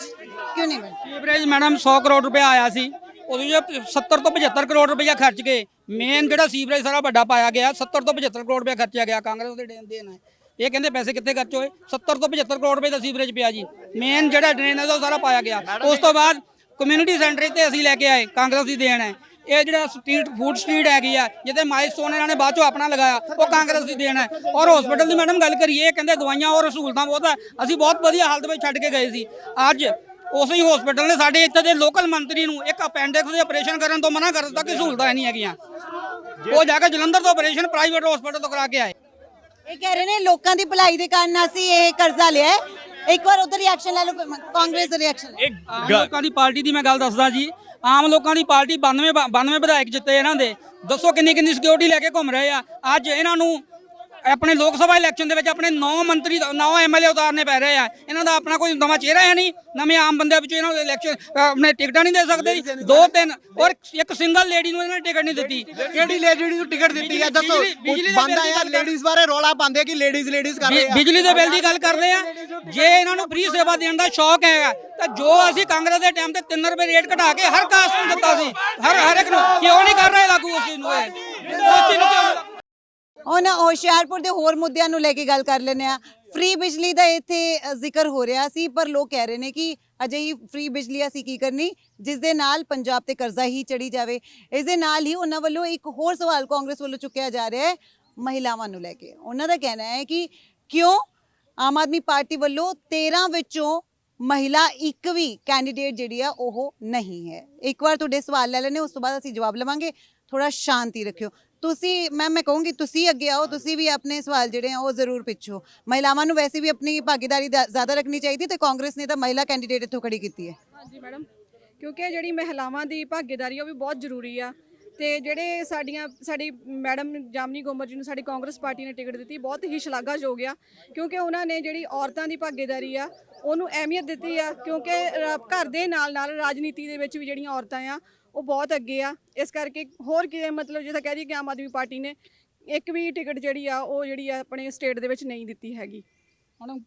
ਕਿਉਂ ਨਹੀਂ ਸੀਵਰੇਜ ਮੈਡਮ 100 ਕਰੋੜ ਰੁਪਏ ਆਇਆ ਸੀ। ਉਹਦੇ ਜੇ 70 ਤੋਂ 75 ਕਰੋੜ ਰੁਪਏ ਖਰਚ ਕੇ ਮੇਨ ਜਿਹੜਾ ਸੀਵਰੇਜ ਸਾਰਾ ਵੱਡਾ ਪਾਇਆ ਗਿਆ 70 ਤੋਂ 75 ਕਰੋੜ ਰੁਪਏ ਖਰਚਿਆ ਗਿਆ। ਕਾਂਗਰਸ ਦੇ ਦੇਣ ਦੇਣ ਹੈ। ਇਹ ਕਹਿੰਦੇ ਪੈਸੇ ਕਿੱਥੇ ਖਰਚ ਹੋਏ? 70 ਤੋਂ 75 ਕਰੋੜ ਰੁਪਏ ਦਾ ਸੀਵਰੇਜ ਪਿਆ ਜੀ। ਮੇਨ ਜਿਹੜਾ ਡਰੇਨ ਹੈ ਉਹ ਸਾਰਾ ਪਾਇਆ ਗਿਆ। ਉਸ ਤੋਂ ਬਾਅਦ ਕਮਿਊਨਿਟੀ ਸੈਂਟਰ ਤੇ ਅਸੀਂ ਲੈ ਕੇ ਆਏ ਕਾਂਗਰਸ ਦੀ ਦੇਣ ਹੈ। ਇਹ ਜਿਹੜਾ ਸਟਰੀਟ ਫੂਡ ਸਟਰੀਟ ਹੈਗੀ ਆ ਜਿਹਦੇ ਮਾਈਲਸਟੋਨ ਇਹਨਾਂ ਨੇ ਬਾਅਦ ਚੋਂ ਆਪਣਾ ਲਗਾਇਆ ਉਹ ਕਾਂਗਰਸ ਦੀ ਦੇਣ ਹੈ। ਔਰ ਹਸਪੀਟਲ ਦੀ ਮੈਡਮ ਗੱਲ ਕਰੀਏ ਇਹ ਕਹਿੰਦੇ ਦਵਾਈਆਂ ਔਰ ਸਹੂਲਤਾਂ ਬਹੁਤ ਆ ਅਸੀਂ ਬਹੁਤ ਵਧੀਆ ਹਾਲਤ ਵਿੱਚ ਛੱਡ ਕੇ ਗਏ ਸੀ। ਅੱਜ ਉਸੇ ਹੀ ਹਸਪੀਟਲ ਨੇ ਸਾਡੇ ਇੱਥੇ ਦੇ ਲੋਕਲ ਮੰਤਰੀ ਨੂੰ ਇੱਕ ਅਪੈਂਡਿਕਸ ਦੇ ਆਪਰੇਸ਼ਨ ਕਰਨ ਤੋਂ ਮਨਾ ਕਰ ਦਿੱਤਾ ਕਿ ਸਹੂਲਤਾਂ ਹੈ ਨਹੀਂ ਹੈਗੀਆਂ। ਉਹ ਜਾ ਕੇ ਜਲੰਧਰ ਤੋਂ ਆਪਰੇਸ਼ਨ ਪ੍ਰਾਈਵੇਟ ਹਸਪੀਟਲ ਤੋਂ ਕਰਾ ਕੇ ਆਏ। ਇਹ ਕਹਿ ਰਹੇ ਨੇ ਲੋਕਾਂ ਦੀ ਭਲਾਈ ਦੇ ਕਾਰਨ ਅਸੀਂ ਇਹ ਕਰਜ਼ਾ ਲਿਆ ਹੈ। ਇੱਕ ਵਾਰ ਉਧਰ ਰਿਐਕਸ਼ਨ ਲੈ ਲਓ ਕਾਂਗਰਸ ਦਾ ਰਿਐਕਸ਼ਨ ਆਮ ਲੋਕਾਂ ਦੀ ਪਾਰਟੀ ਦੀ ਮੈਂ ਗੱਲ ਦੱਸਦਾ ਜੀ। ਆਮ ਲੋਕਾਂ ਦੀ ਪਾਰਟੀ 92 ਬ- 92 ਵਿਧਾਇਕ ਜਿੱਤੇ ਇਹਨਾਂ ਦੇ। ਦੱਸੋ ਕਿੰਨੀ ਕਿੰਨੀ ਸਿਕਿਉਰਿਟੀ ਲੈ ਕੇ ਘੁੰਮ ਰਹੇ ਆ। ਅੱਜ ਇਹਨਾਂ ਨੂੰ ਆਪਣੇ ਲੋਕ ਸਭਾ ਇਲੈਕਸ਼ਨ ਦੇ ਵਿੱਚ ਆਪਣੇ 9 ਮੰਤਰੀ 9 ਐਮਐਲਏ ਉਤਾਰਨੇ ਪੈ ਰਹੇ ਆ। ਇਹਨਾਂ ਦਾ ਆਪਣਾ ਕੋਈ ਨਵਾਂ ਚਿਹਰਾ ਹੈ ਨਹੀਂ। ਨਵੇਂ ਆਮ ਬੰਦਿਆਂ ਵਿੱਚੋਂ ਇਹਨਾਂ ਨੂੰ ਇਲੈਕਸ਼ਨ ਆਪਣੇ ਟਿਕਟਾਂ ਨਹੀਂ ਦੇ ਸਕਦੇ। ਜੀ। ਦੋ ਤਿੰਨ ਔਰ ਇੱਕ ਸਿੰਗਲ ਲੇਡੀ ਨੂੰ ਇਹਨਾਂ ਨੇ ਟਿਕਟ ਨਹੀਂ ਦਿੱਤੀ। ਕਿਹੜੀ ਲੇਡੀ ਨੂੰ ਟਿਕਟ ਦਿੱਤੀ ਹੈ ਦੱਸੋ ਬੰਦਾ ਯਾਰ ਲੇਡੀਜ਼ ਬਾਰੇ ਰੌਲਾ ਪਾਉਂਦੇ ਕਿ ਲੇਡੀਜ਼ ਲੇਡੀਜ਼ ਕਰ ਰਹੇ ਆ? ਬਿਜਲੀ ਦੇ ਬਿੱਲ ਦੀ ਗੱਲ ਕਰਦੇ ਆ। ਜੇ ਇਹਨਾਂ ਨੂੰ ਫ੍ਰੀ ਸੇਵਾ ਦੇਣ ਦਾ ਸ਼ੌਕ ਹੈਗਾ ਤਾਂ ਜੋ ਅਸੀਂ ਕਾਂਗਰਸ ਦੇ ਟਾਈਮ ਤੇ 3 ਰੁਪਏ ਰੇਟ ਘਟਾ ਕੇ ਹਰ ਕਾਸਟ ਨੂੰ ਦਿੱਤਾ ਸੀ। ਹਰ ਹਰ ਇੱਕ ਨੂੰ। ਕਿਉਂ ਨਹੀਂ ਕਰ ਰਹੇ ਲਾਗੂ ਉਸ ਚੀਜ਼ ਨੂੰ ਇਹ? ਉਸ ਚੀਜ਼ ਨੂੰ ਕਿਉਂ ਹੁਣ ਹੁਸ਼ਿਆਰਪੁਰ ਦੇ ਹੋਰ ਮੁੱਦਿਆਂ ਨੂੰ ਲੈ ਕੇ ਗੱਲ ਕਰ ਲੈਂਦੇ ਆ ਫ੍ਰੀ ਬਿਜਲੀ ਦਾ ਇੱਥੇ ਅ, ਜ਼ਿਕਰ ਹੋ ਰਿਹਾ ਸੀ ਪਰ ਲੋਕ ਕਹਿ ਰਹੇ ਨੇ ਕਿ ਅਜਿਹੀ ਫ੍ਰੀ ਬਿਜਲੀ ਅਸੀਂ ਕੀ ਕਰਨੀ? ਜਿਸ ਦੇ ਨਾਲ ਪੰਜਾਬ ਤੇ ਕਰਜ਼ਾ ਹੀ ਚੜੀ ਜਾਵੇ। ਇਸ ਦੇ ਨਾਲ ਹੀ ਉਹਨਾਂ ਵੱਲੋਂ ਇੱਕ ਹੋਰ ਸਵਾਲ ਕਾਂਗਰਸ ਵੱਲੋਂ ਚੁੱਕਿਆ ਜਾ ਰਿਹਾ ਹੈ ਮਹਿਲਾਵਾਂ ਨੂੰ ਲੈ ਕੇ। ਉਹਨਾਂ ਦਾ ਕਹਿਣਾ ਹੈ ਕਿ ਕਿਉਂ ਆਮ ਆਦਮੀ ਪਾਰਟੀ ਵੱਲੋਂ 13 ਵਿੱਚੋਂ ਮਹਿਲਾ ਇੱਕ ਵੀ ਕੈਂਡੀਡੇਟ ਜਿਹੜੀ ਆ ਉਹ ਨਹੀਂ ਹੈ? ਇੱਕ ਵਾਰ ਤੁਹਾਡੇ ਸਵਾਲ ਲੈ ਲੈਣੇ ਉਸ ਤੋਂ ਬਾਅਦ ਅਸੀਂ ਜਵਾਬ ਲਵਾਂਗੇ। ਥੋੜਾ ਸ਼ਾਂਤੀ ਰੱਖਿਓ। ਤੁਸੀਂ ਮੈਂ ਮੈਂ ਕਹੂੰਗੀ ਤੁਸੀਂ ਅੱਗੇ ਆਓ ਤੁਸੀਂ ਵੀ ਆਪਣੇ ਸਵਾਲ ਜਿਹੜੇ ਆ ਉਹ ਜ਼ਰੂਰ ਪਿੱਛੋ। ਮਹਿਲਾਵਾਂ ਨੂੰ ਵੈਸੇ ਵੀ ਆਪਣੀ ਭਾਗੀਦਾਰੀ ਦਾ- ਜ਼ਿਆਦਾ ਰੱਖਣੀ ਚਾਹੀਦੀ ਤੇ ਕਾਂਗਰਸ ਨੇ ਤਾਂ ਮਹਿਲਾ ਕੈਂਡੀਡੇਟ ਇੱਥੋਂ ਖੜੀ ਕੀਤੀ ਹੈ। ਹਾਂਜੀ ਮੈਡਮ ਕਿਉਂਕਿ ਜਿਹੜੀ ਮਹਿਲਾਵਾਂ ਦੀ ਭਾਗੀਦਾਰੀ ਉਹ ਵੀ ਬਹੁਤ ਜ਼ਰੂਰੀ ਆ। ਤੇ ਜਿਹੜੇ ਸਾਡੀਆਂ ਸਾਡੀ ਮੈਡਮ ਜਾਮਨੀ ਗੋਮਰ ਜੀ ਨੂੰ ਸਾਡੀ ਕਾਂਗਰਸ ਪਾਰਟੀ ਨੇ ਟਿਕਟ ਦਿੱਤੀ ਬਹੁਤ ਹੀ ਸ਼ਲਾਘਾਯੋਗ ਆ। ਕਿਉਂਕਿ ਉਹਨਾਂ ਨੇ ਜਿਹੜੀ ਔਰਤਾਂ ਦੀ ਭਾਗੀਦਾਰੀ ਆ ਉਹਨੂੰ ਅਹਿਮੀਅਤ ਦਿੱਤੀ ਆ। ਕਿਉਂਕਿ ਘਰ ਦੇ ਨਾਲ ਨਾਲ ਰਾਜਨੀਤੀ ਦੇ ਵਿੱਚ ਵੀ ਜਿਹੜੀਆਂ ਔਰਤਾਂ ਆ ਉਹ ਬਹੁਤ ਅੱਗੇ ਆ। ਇਸ ਕਰਕੇ ਹੋਰ ਕੀ ਮਤਲਬ ਜਿੱਦਾਂ ਕਹਿ ਦਈਏ ਕਿ ਆਮ ਆਦਮੀ ਪਾਰਟੀ ਨੇ ਇੱਕ ਵੀ ਟਿਕਟ ਜਿਹੜੀ ਆ ਉਹ ਜਿਹੜੀ ਆ ਆਪਣੇ ਸਟੇਟ ਦੇ ਵਿੱਚ ਨਹੀਂ ਦਿੱਤੀ ਹੈਗੀ। ਹੁਣ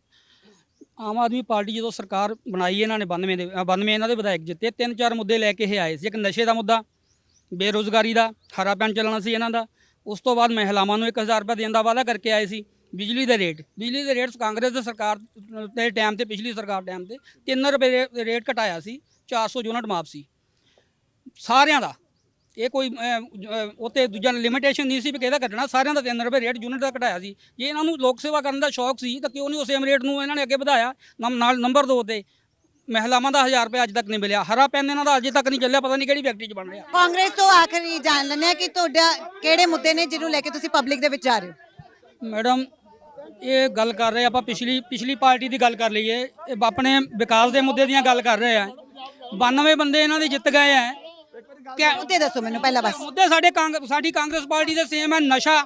ਆਮ ਆਦਮੀ ਪਾਰਟੀ ਜਦੋਂ ਸਰਕਾਰ ਬਣਾਈ ਇਹਨਾਂ ਨੇ 92 ਦੇ ਅ, 92 ਇਹਨਾਂ ਦੇ ਵਿਧਾਇਕ ਜਿੱਤੇ ਤਿੰਨ ਚਾਰ ਮੁੱਦੇ ਲੈ ਕੇ ਇਹ ਆਏ ਸੀ। ਇੱਕ ਨਸ਼ੇ ਦਾ ਮੁੱਦਾ ਬੇਰੋਜ਼ਗਾਰੀ ਦਾ ਹਰਾ ਪੈਨ ਚੱਲਣਾ ਸੀ ਇਹਨਾਂ ਦਾ। ਉਸ ਤੋਂ ਬਾਅਦ ਮਹਿਲਾਵਾਂ ਨੂੰ 1000 ਰੁਪਏ ਦੇਣ ਦਾ ਵਾਅਦਾ ਕਰਕੇ ਆਏ ਸੀ। ਬਿਜਲੀ ਦੇ ਰੇਟ ਬਿਜਲੀ ਦੇ ਰੇਟ ਕਾਂਗਰਸ ਦੇ ਸਰਕਾਰ ਦੇ ਟਾਈਮ ਤੇ ਪਿਛਲੀ ਸਰਕਾਰ ਟਾਈਮ ਤੇ 3 ਰੁਪਏ ਰੇਟ ਘਟਾਇਆ ਸੀ। 400 ਯੂਨਿਟ ਮਾਫ ਸੀ। ਸਾਰਿਆਂ ਦਾ। ਇਹ ਕੋਈ ਉਤੇ ਦੂਜਾ ਲਿਮਿਟੇਸ਼ਨ ਨਹੀਂ ਸੀ ਵੀ ਕਿਹਦਾ ਘਟਣਾ ਸਾਰਿਆਂ ਦਾ 3 ਰੁਪਏ ਰੇਟ ਯੂਨਿਟ ਦਾ ਘਟਾਇਆ ਸੀ। ਜੇ ਇਹਨਾਂ ਨੂੰ ਲੋਕ ਸੇਵਾ ਕਰਨ ਦਾ ਸ਼ੌਕ ਸੀ ਤਾਂ ਕਿਉਂ ਨਹੀਂ ਉਸ ਸੇਮ ਰੇਟ ਨੂੰ ਇਹਨਾਂ ਨੇ ਅੱਗੇ ਵਧਾਇਆ? ਨਾਲ ਨੰਬਰ 2 ਤੇ ਮਹਿਲਾਵਾਂ ਦਾ 1000 ਰੁਪਏ ਅੱਜ ਤੱਕ ਨਹੀਂ ਮਿਲਿਆ। ਹਰਾ ਪੈਨ ਇਹਨਾਂ ਦਾ ਅਜੇ ਤੱਕ ਨਹੀਂ ਚੱਲਿਆ ਪਤਾ ਨਹੀਂ ਕਿਹੜੀ ਫੈਕਟਰੀ 'ਚ ਬਣ ਰਿਹਾ। ਕਾਂਗਰਸ ਤੋਂ ਆਖਰੀ ਜਾਣ ਲੈਂਦੇ ਆ ਕਿ ਤੁਹਾਡਾ ਕਿਹੜੇ ਮੁੱਦੇ ਨੇ ਜਿਹਨੂੰ ਲੈ ਕੇ ਤੁਸੀਂ ਪਬਲਿਕ ਦੇ ਵਿੱਚ ਜਾ ਰਹੇ ਹੋ? ਮੈਡਮ ਇਹ ਗੱਲ ਕਰ ਰਹੇ ਆਪਾਂ ਪਿਛਲੀ ਪਿਛਲੀ ਪਾਰਟੀ ਦੀ ਗੱਲ ਕਰ ਲਈਏ। ਇਹ ਆਪਣੇ ਵਿਕਾਸ ਦੇ ਮੁੱਦੇ ਦੀਆਂ ਗੱਲ ਕਰ ਰਹੇ ਆ। 92 ਬੰਦੇ ਇਹਨਾਂ ਦੇ ਜਿੱਤ ਗਏ ਆ। ਕਿ- ਮੁੱਦੇ ਦੱਸੋ ਮੈਨੂੰ ਪਹਿਲਾਂ ਬਸ। ਮੁੱਦੇ ਸਾਡੇ ਕਾਂਗਰਸ ਸਾਡੀ ਕਾਂਗਰਸ ਪਾਰਟੀ ਦੇ ਸੇਮ ਹੈ ਨਸ਼ਾ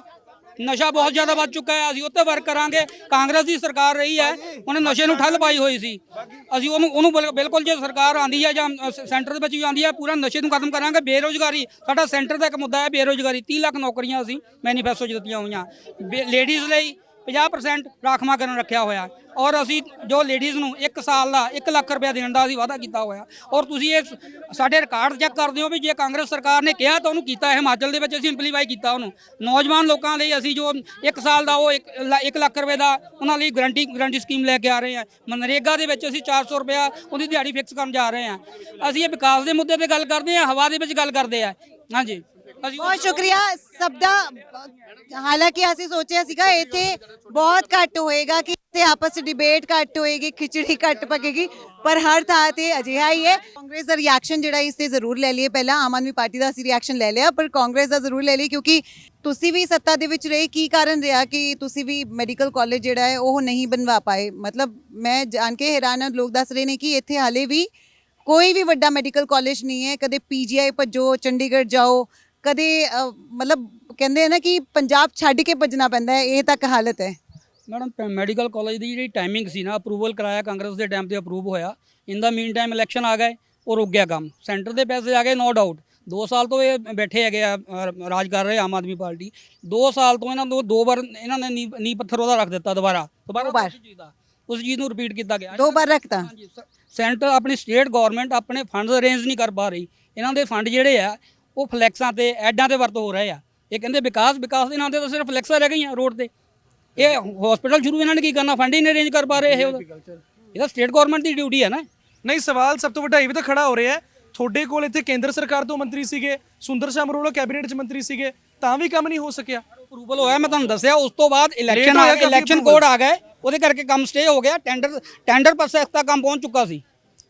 ਨਸ਼ਾ ਬਹੁਤ ਜ਼ਿਆਦਾ ਵੱਧ ਚੁੱਕਾ ਹੈ ਅਸੀਂ ਉੱਤੇ ਵਰਕ ਕਰਾਂਗੇ ਕਾਂਗਰਸ ਦੀ ਸਰਕਾਰ ਰਹੀ ਹੈ ਉਹਨੇ ਨਸ਼ੇ ਨੂੰ ਠੱਲ ਪਾਈ ਹੋਈ ਸੀ। ਅਸੀਂ ਉਹਨੂੰ ਉਹਨੂੰ ਬਿਲ- ਬਿਲਕੁਲ ਜੇ ਸਰਕਾਰ ਆਂਦੀ ਹੈ ਜਾਂ ਸ- ਸੈਂਟਰ ਦੇ ਵਿੱਚ ਵੀ ਆਂਦੀ ਹੈ ਪੂਰਾ ਨਸ਼ੇ ਨੂੰ ਖਤਮ ਕਰਾਂਗੇ ਬੇਰੋਜ਼ਗਾਰੀ ਸਾਡਾ ਸੈਂਟਰ ਦਾ ਇੱਕ ਮੁੱਦਾ ਹੈ ਬੇਰੋਜ਼ਗਾਰੀ 30 ਲੱਖ ਨੌਕਰੀਆਂ ਅਸੀਂ ਮੈਨੀਫੈਸਟੋ 'ਚ ਦਿੱਤੀਆਂ ਹੋਈਆਂ। ਲੇਡੀਜ਼ ਲਈ 50% ਰਾਖਵਾਂਕਰਨ ਰੱਖਿਆ ਹੋਇਆ। ਔਰ ਅਸੀਂ ਜੋ ਲੇਡੀਜ਼ ਨੂੰ 1 ਸਾਲ ਦਾ 1 ਲੱਖ ਰੁਪਏ ਦੇਣ ਦਾ ਅਸੀਂ ਵਾਅਦਾ ਕੀਤਾ ਹੋਇਆ। ਔਰ ਤੁਸੀਂ ਇਹ ਸਾਡੇ ਰਿਕਾਰਡ ਚੈੱਕ ਕਰਦੇ ਹੋ ਵੀ ਜੇ ਕਾਂਗਰਸ ਸਰਕਾਰ ਨੇ ਕਿਹਾ ਤਾਂ ਉਹਨੂੰ ਕੀਤਾ, ਹਿਮਾਚਲ ਦੇ ਵਿੱਚ ਅਸੀਂ ਇੰਪਲੀਵਾਈ ਕੀਤਾ ਉਹਨੂੰ। ਨੌਜਵਾਨ ਲੋਕਾਂ ਲਈ ਅਸੀਂ ਜੋ 1 ਸਾਲ ਦਾ ਉਹ 1 ਲੱਖ ਰੁਪਏ ਦਾ ਉਹਨਾਂ ਲਈ ਗਰੰਟੀ ਗਰੰਟੀ ਸਕੀਮ ਲੈ ਕੇ ਆ ਰਹੇ ਹਾਂ। ਮਨਰੇਗਾ ਦੇ ਵਿੱਚ ਅਸੀਂ 400 ਰੁਪਇਆ ਉਹਦੀ ਦਿਹਾੜੀ ਫਿਕਸ ਕਰਨ ਜਾ ਰਹੇ ਹਾਂ। ਅਸੀਂ ਇਹ ਵਿਕਾਸ ਦੇ ਮੁੱਦੇ ਤੇ ਗੱਲ ਕਰਦੇ ਹਾਂ, ਹਵਾ ਦੇ ਵਿੱਚ ਗੱਲ ਕਰਦੇ ਆ ਹਾਂਜੀ। ਬਹੁਤ ਸ਼ੁਕਰੀਆ। ਸਭ ਦਾ ਹਾਲਾਂਕਿ ਅਸੀਂ ਸੋਚਿਆ ਸੀਗਾ ਇੱਥੇ ਬਹੁਤ ਘੱਟ ਹੋਏਗਾ ਕਿ ਇੱਥੇ ਆਪਸ ਵਿੱਚ ਡਿਬੇਟ ਘੱਟ ਹੋਏਗੀ, ਖਿਚੜੀ ਘੱਟ ਪਕੇਗੀ, ਪਰ ਹਰ ਥਾਂ ਤੇ ਅਜਿਹਾ ਹੀ ਹੈ। ਕਾਂਗਰਸ ਦਾ ਰਿਐਕਸ਼ਨ ਜਿਹੜਾ ਇਸ ਤੇ ਜ਼ਰੂਰ ਲੈ ਲਈਏ। ਪਹਿਲਾਂ ਆਮ ਆਦਮੀ ਪਾਰਟੀ ਦਾ ਅਸੀਂ ਰਿਐਕਸ਼ਨ ਲੈ ਲਿਆ, ਪਰ ਕਾਂਗਰਸ ਦਾ ਜ਼ਰੂਰ ਲੈ ਲਈ ਕਿਉਂਕਿ ਤੁਸੀਂ ਵੀ ਸੱਤਾ ਦੇ ਵਿੱਚ ਰਹੇ, ਕੀ ਕਾਰਨ ਰਿਹਾ ਕਿ ਤੁਸੀਂ ਵੀ ਮੈਡੀਕਲ ਕਾਲਜ ਜਿਹੜਾ ਹੈ ਉਹ ਨਹੀਂ ਬਣਵਾ ਪਾਏ? ਮਤਲਬ ਮੈਂ ਜਾਣ ਕੇ ਹੈਰਾਨ ਹਾਂ, ਲੋਕ ਦੱਸ ਰਹੇ ਨੇ ਕਿ ਇੱਥੇ ਹਾਲੇ ਵੀ ਕੋਈ ਵੀ ਵੱਡਾ ਮੈਡੀਕਲ ਕਾਲਜ ਨਹੀਂ ਹੈ। ਕਦੇ ਪੀਜੀਆਈ ਭੱਜੋ, ਚੰਡੀਗੜ੍ਹ ਜਾਓ ਕਦੇ ਮਤਲਬ ਕਹਿੰਦੇ ਆ ਨਾ ਕਿ ਪੰਜਾਬ ਛੱਡ ਕੇ ਭੱਜਣਾ ਪੈਂਦਾ ਹੈ ਇਹ ਤੱਕ ਹਾਲਤ ਹੈ। ਮੈਡਮ ਮੈਡੀਕਲ ਕਾਲਜ ਦੀ ਜਿਹੜੀ ਟਾਈਮਿੰਗ ਸੀ ਨਾ ਅਪਰੂਵਲ ਕਰਾਇਆ ਕਾਂਗਰਸ ਦੇ ਟਾਈਮ ਤੇ ਅਪਰੂਵ ਹੋਇਆ। ਇਨ ਦਾ ਮੀਨ ਟਾਈਮ ਇਲੈਕਸ਼ਨ ਆ ਗਏ ਉਹ ਰੁਕ ਗਿਆ ਕੰਮ। ਸੈਂਟਰ ਦੇ ਪੈਸੇ ਆ ਗਏ ਨੋ ਡਾਊਟ 2 ਸਾਲ ਤੋਂ ਇਹ ਬੈਠੇ ਹੈਗੇ ਆ ਰਾਜ ਕਰ ਰਹੇ ਆਮ ਆਦਮੀ ਪਾਰਟੀ। 2 ਸਾਲ ਤੋਂ ਇਹਨਾਂ ਨੂੰ ਦੋ ਵਾਰ ਇਹਨਾਂ ਨੇ ਨੀ ਨੀ ਪੱਥਰ ਉਹਦਾ ਰੱਖ ਦਿੱਤਾ ਦੁਬਾਰਾ। ਦੁਬਾਰਾ ਵਾਰ। ਉਸ ਚੀਜ਼ ਦਾ। ਉਸ ਚੀਜ਼ ਨੂੰ ਰਿਪੀਟ ਕੀਤਾ ਗਿਆ। ਦੋ ਵਾਰ ਰੱਖਤਾ। ਹਾਂਜੀ ਸੈਂਟਰ ਆਪਣੀ ਸਟੇਟ ਗਵਰਨਮੈਂਟ ਆਪਣੇ ਫੰਡਸ ਅਰੇਂਜ ਨਹੀਂ ਕਰ ਪਾ ਰਹੀ। ਇਹਨਾਂ ਦੇ ਫੰਡ ਜਿਹੜੇ ਆ ਉਹ ਫਲੈਕਸਾਂ ਤੇ ਐਡਾਂ ਤੇ ਵਰਤ ਹੋ ਰਹੇ ਆ। ਇਹ ਕਹਿੰਦੇ ਵਿਕਾਸ ਵਿਕਾਸ ਦੇ ਨਾਂ ਤੇ ਤਾਂ ਸਿਰਫ ਫਲੈਕਸਾਂ ਰਹਿ ਗਈਆਂ ਰੋਡ ਤੇ। ਇਹ ਹਸਪੀਟਲ ਸ਼ੁਰੂ ਇਹਨਾਂ ਨੇ ਕੀ ਕਰਨਾ? ਫੰਡ ਹੀ ਨਹੀਂ ਅਰੇਂਜ ਕਰ ਪਾ ਰਹੇ ਇਹ ਇਹ ਤਾਂ ਸਟੇਟ ਗਵਰਨਮੈਂਟ ਦੀ ਡਿਊਟੀ ਹੈ ਨਾ। ਨਹੀਂ ਸਵਾਲ ਸਭ ਤੋਂ ਵੱਡਾ ਇਹ ਵੀ ਤਾਂ ਖੜਾ ਹੋ ਰਿਹਾ ਹੈ। ਤੁਹਾਡੇ ਕੋਲ ਇੱਥੇ ਕੇਂਦਰ ਸਰਕਾਰ ਤੋਂ ਮੰਤਰੀ ਸੀਗੇ ਸੁੰਦਰ ਸ਼ਾਮ ਅਰੋੜਾ ਕੈਬਨਿਟ 'ਚ ਮੰਤਰੀ ਸੀਗੇ ਤਾਂ ਵੀ ਕੰਮ ਨਹੀਂ ਹੋ ਸਕਿਆ। ਅਪਰੂਵਲ ਹੋਇਆ ਮੈਂ ਤੁਹਾਨੂੰ ਦੱਸਿਆ ਉਸ ਤੋਂ ਬਾਅਦ ਇਲੈਕਸ਼ਨ ਆ ਕਾਫੀ ਇਲੈਕਸ਼ਨ। ਕੋਡ ਆ ਗਏ ਉਹਦੇ ਕਰਕੇ ਕੰਮ ਸਟੇ ਹੋ ਗਿਆ। ਟੈਂਡਰ ਟੈਂਡਰ ਪ੍ਰੋਸੈਸ ਤੱਕ ਕੰਮ ਪਹੁੰਚ ਚੁੱਕਾ ਸੀ।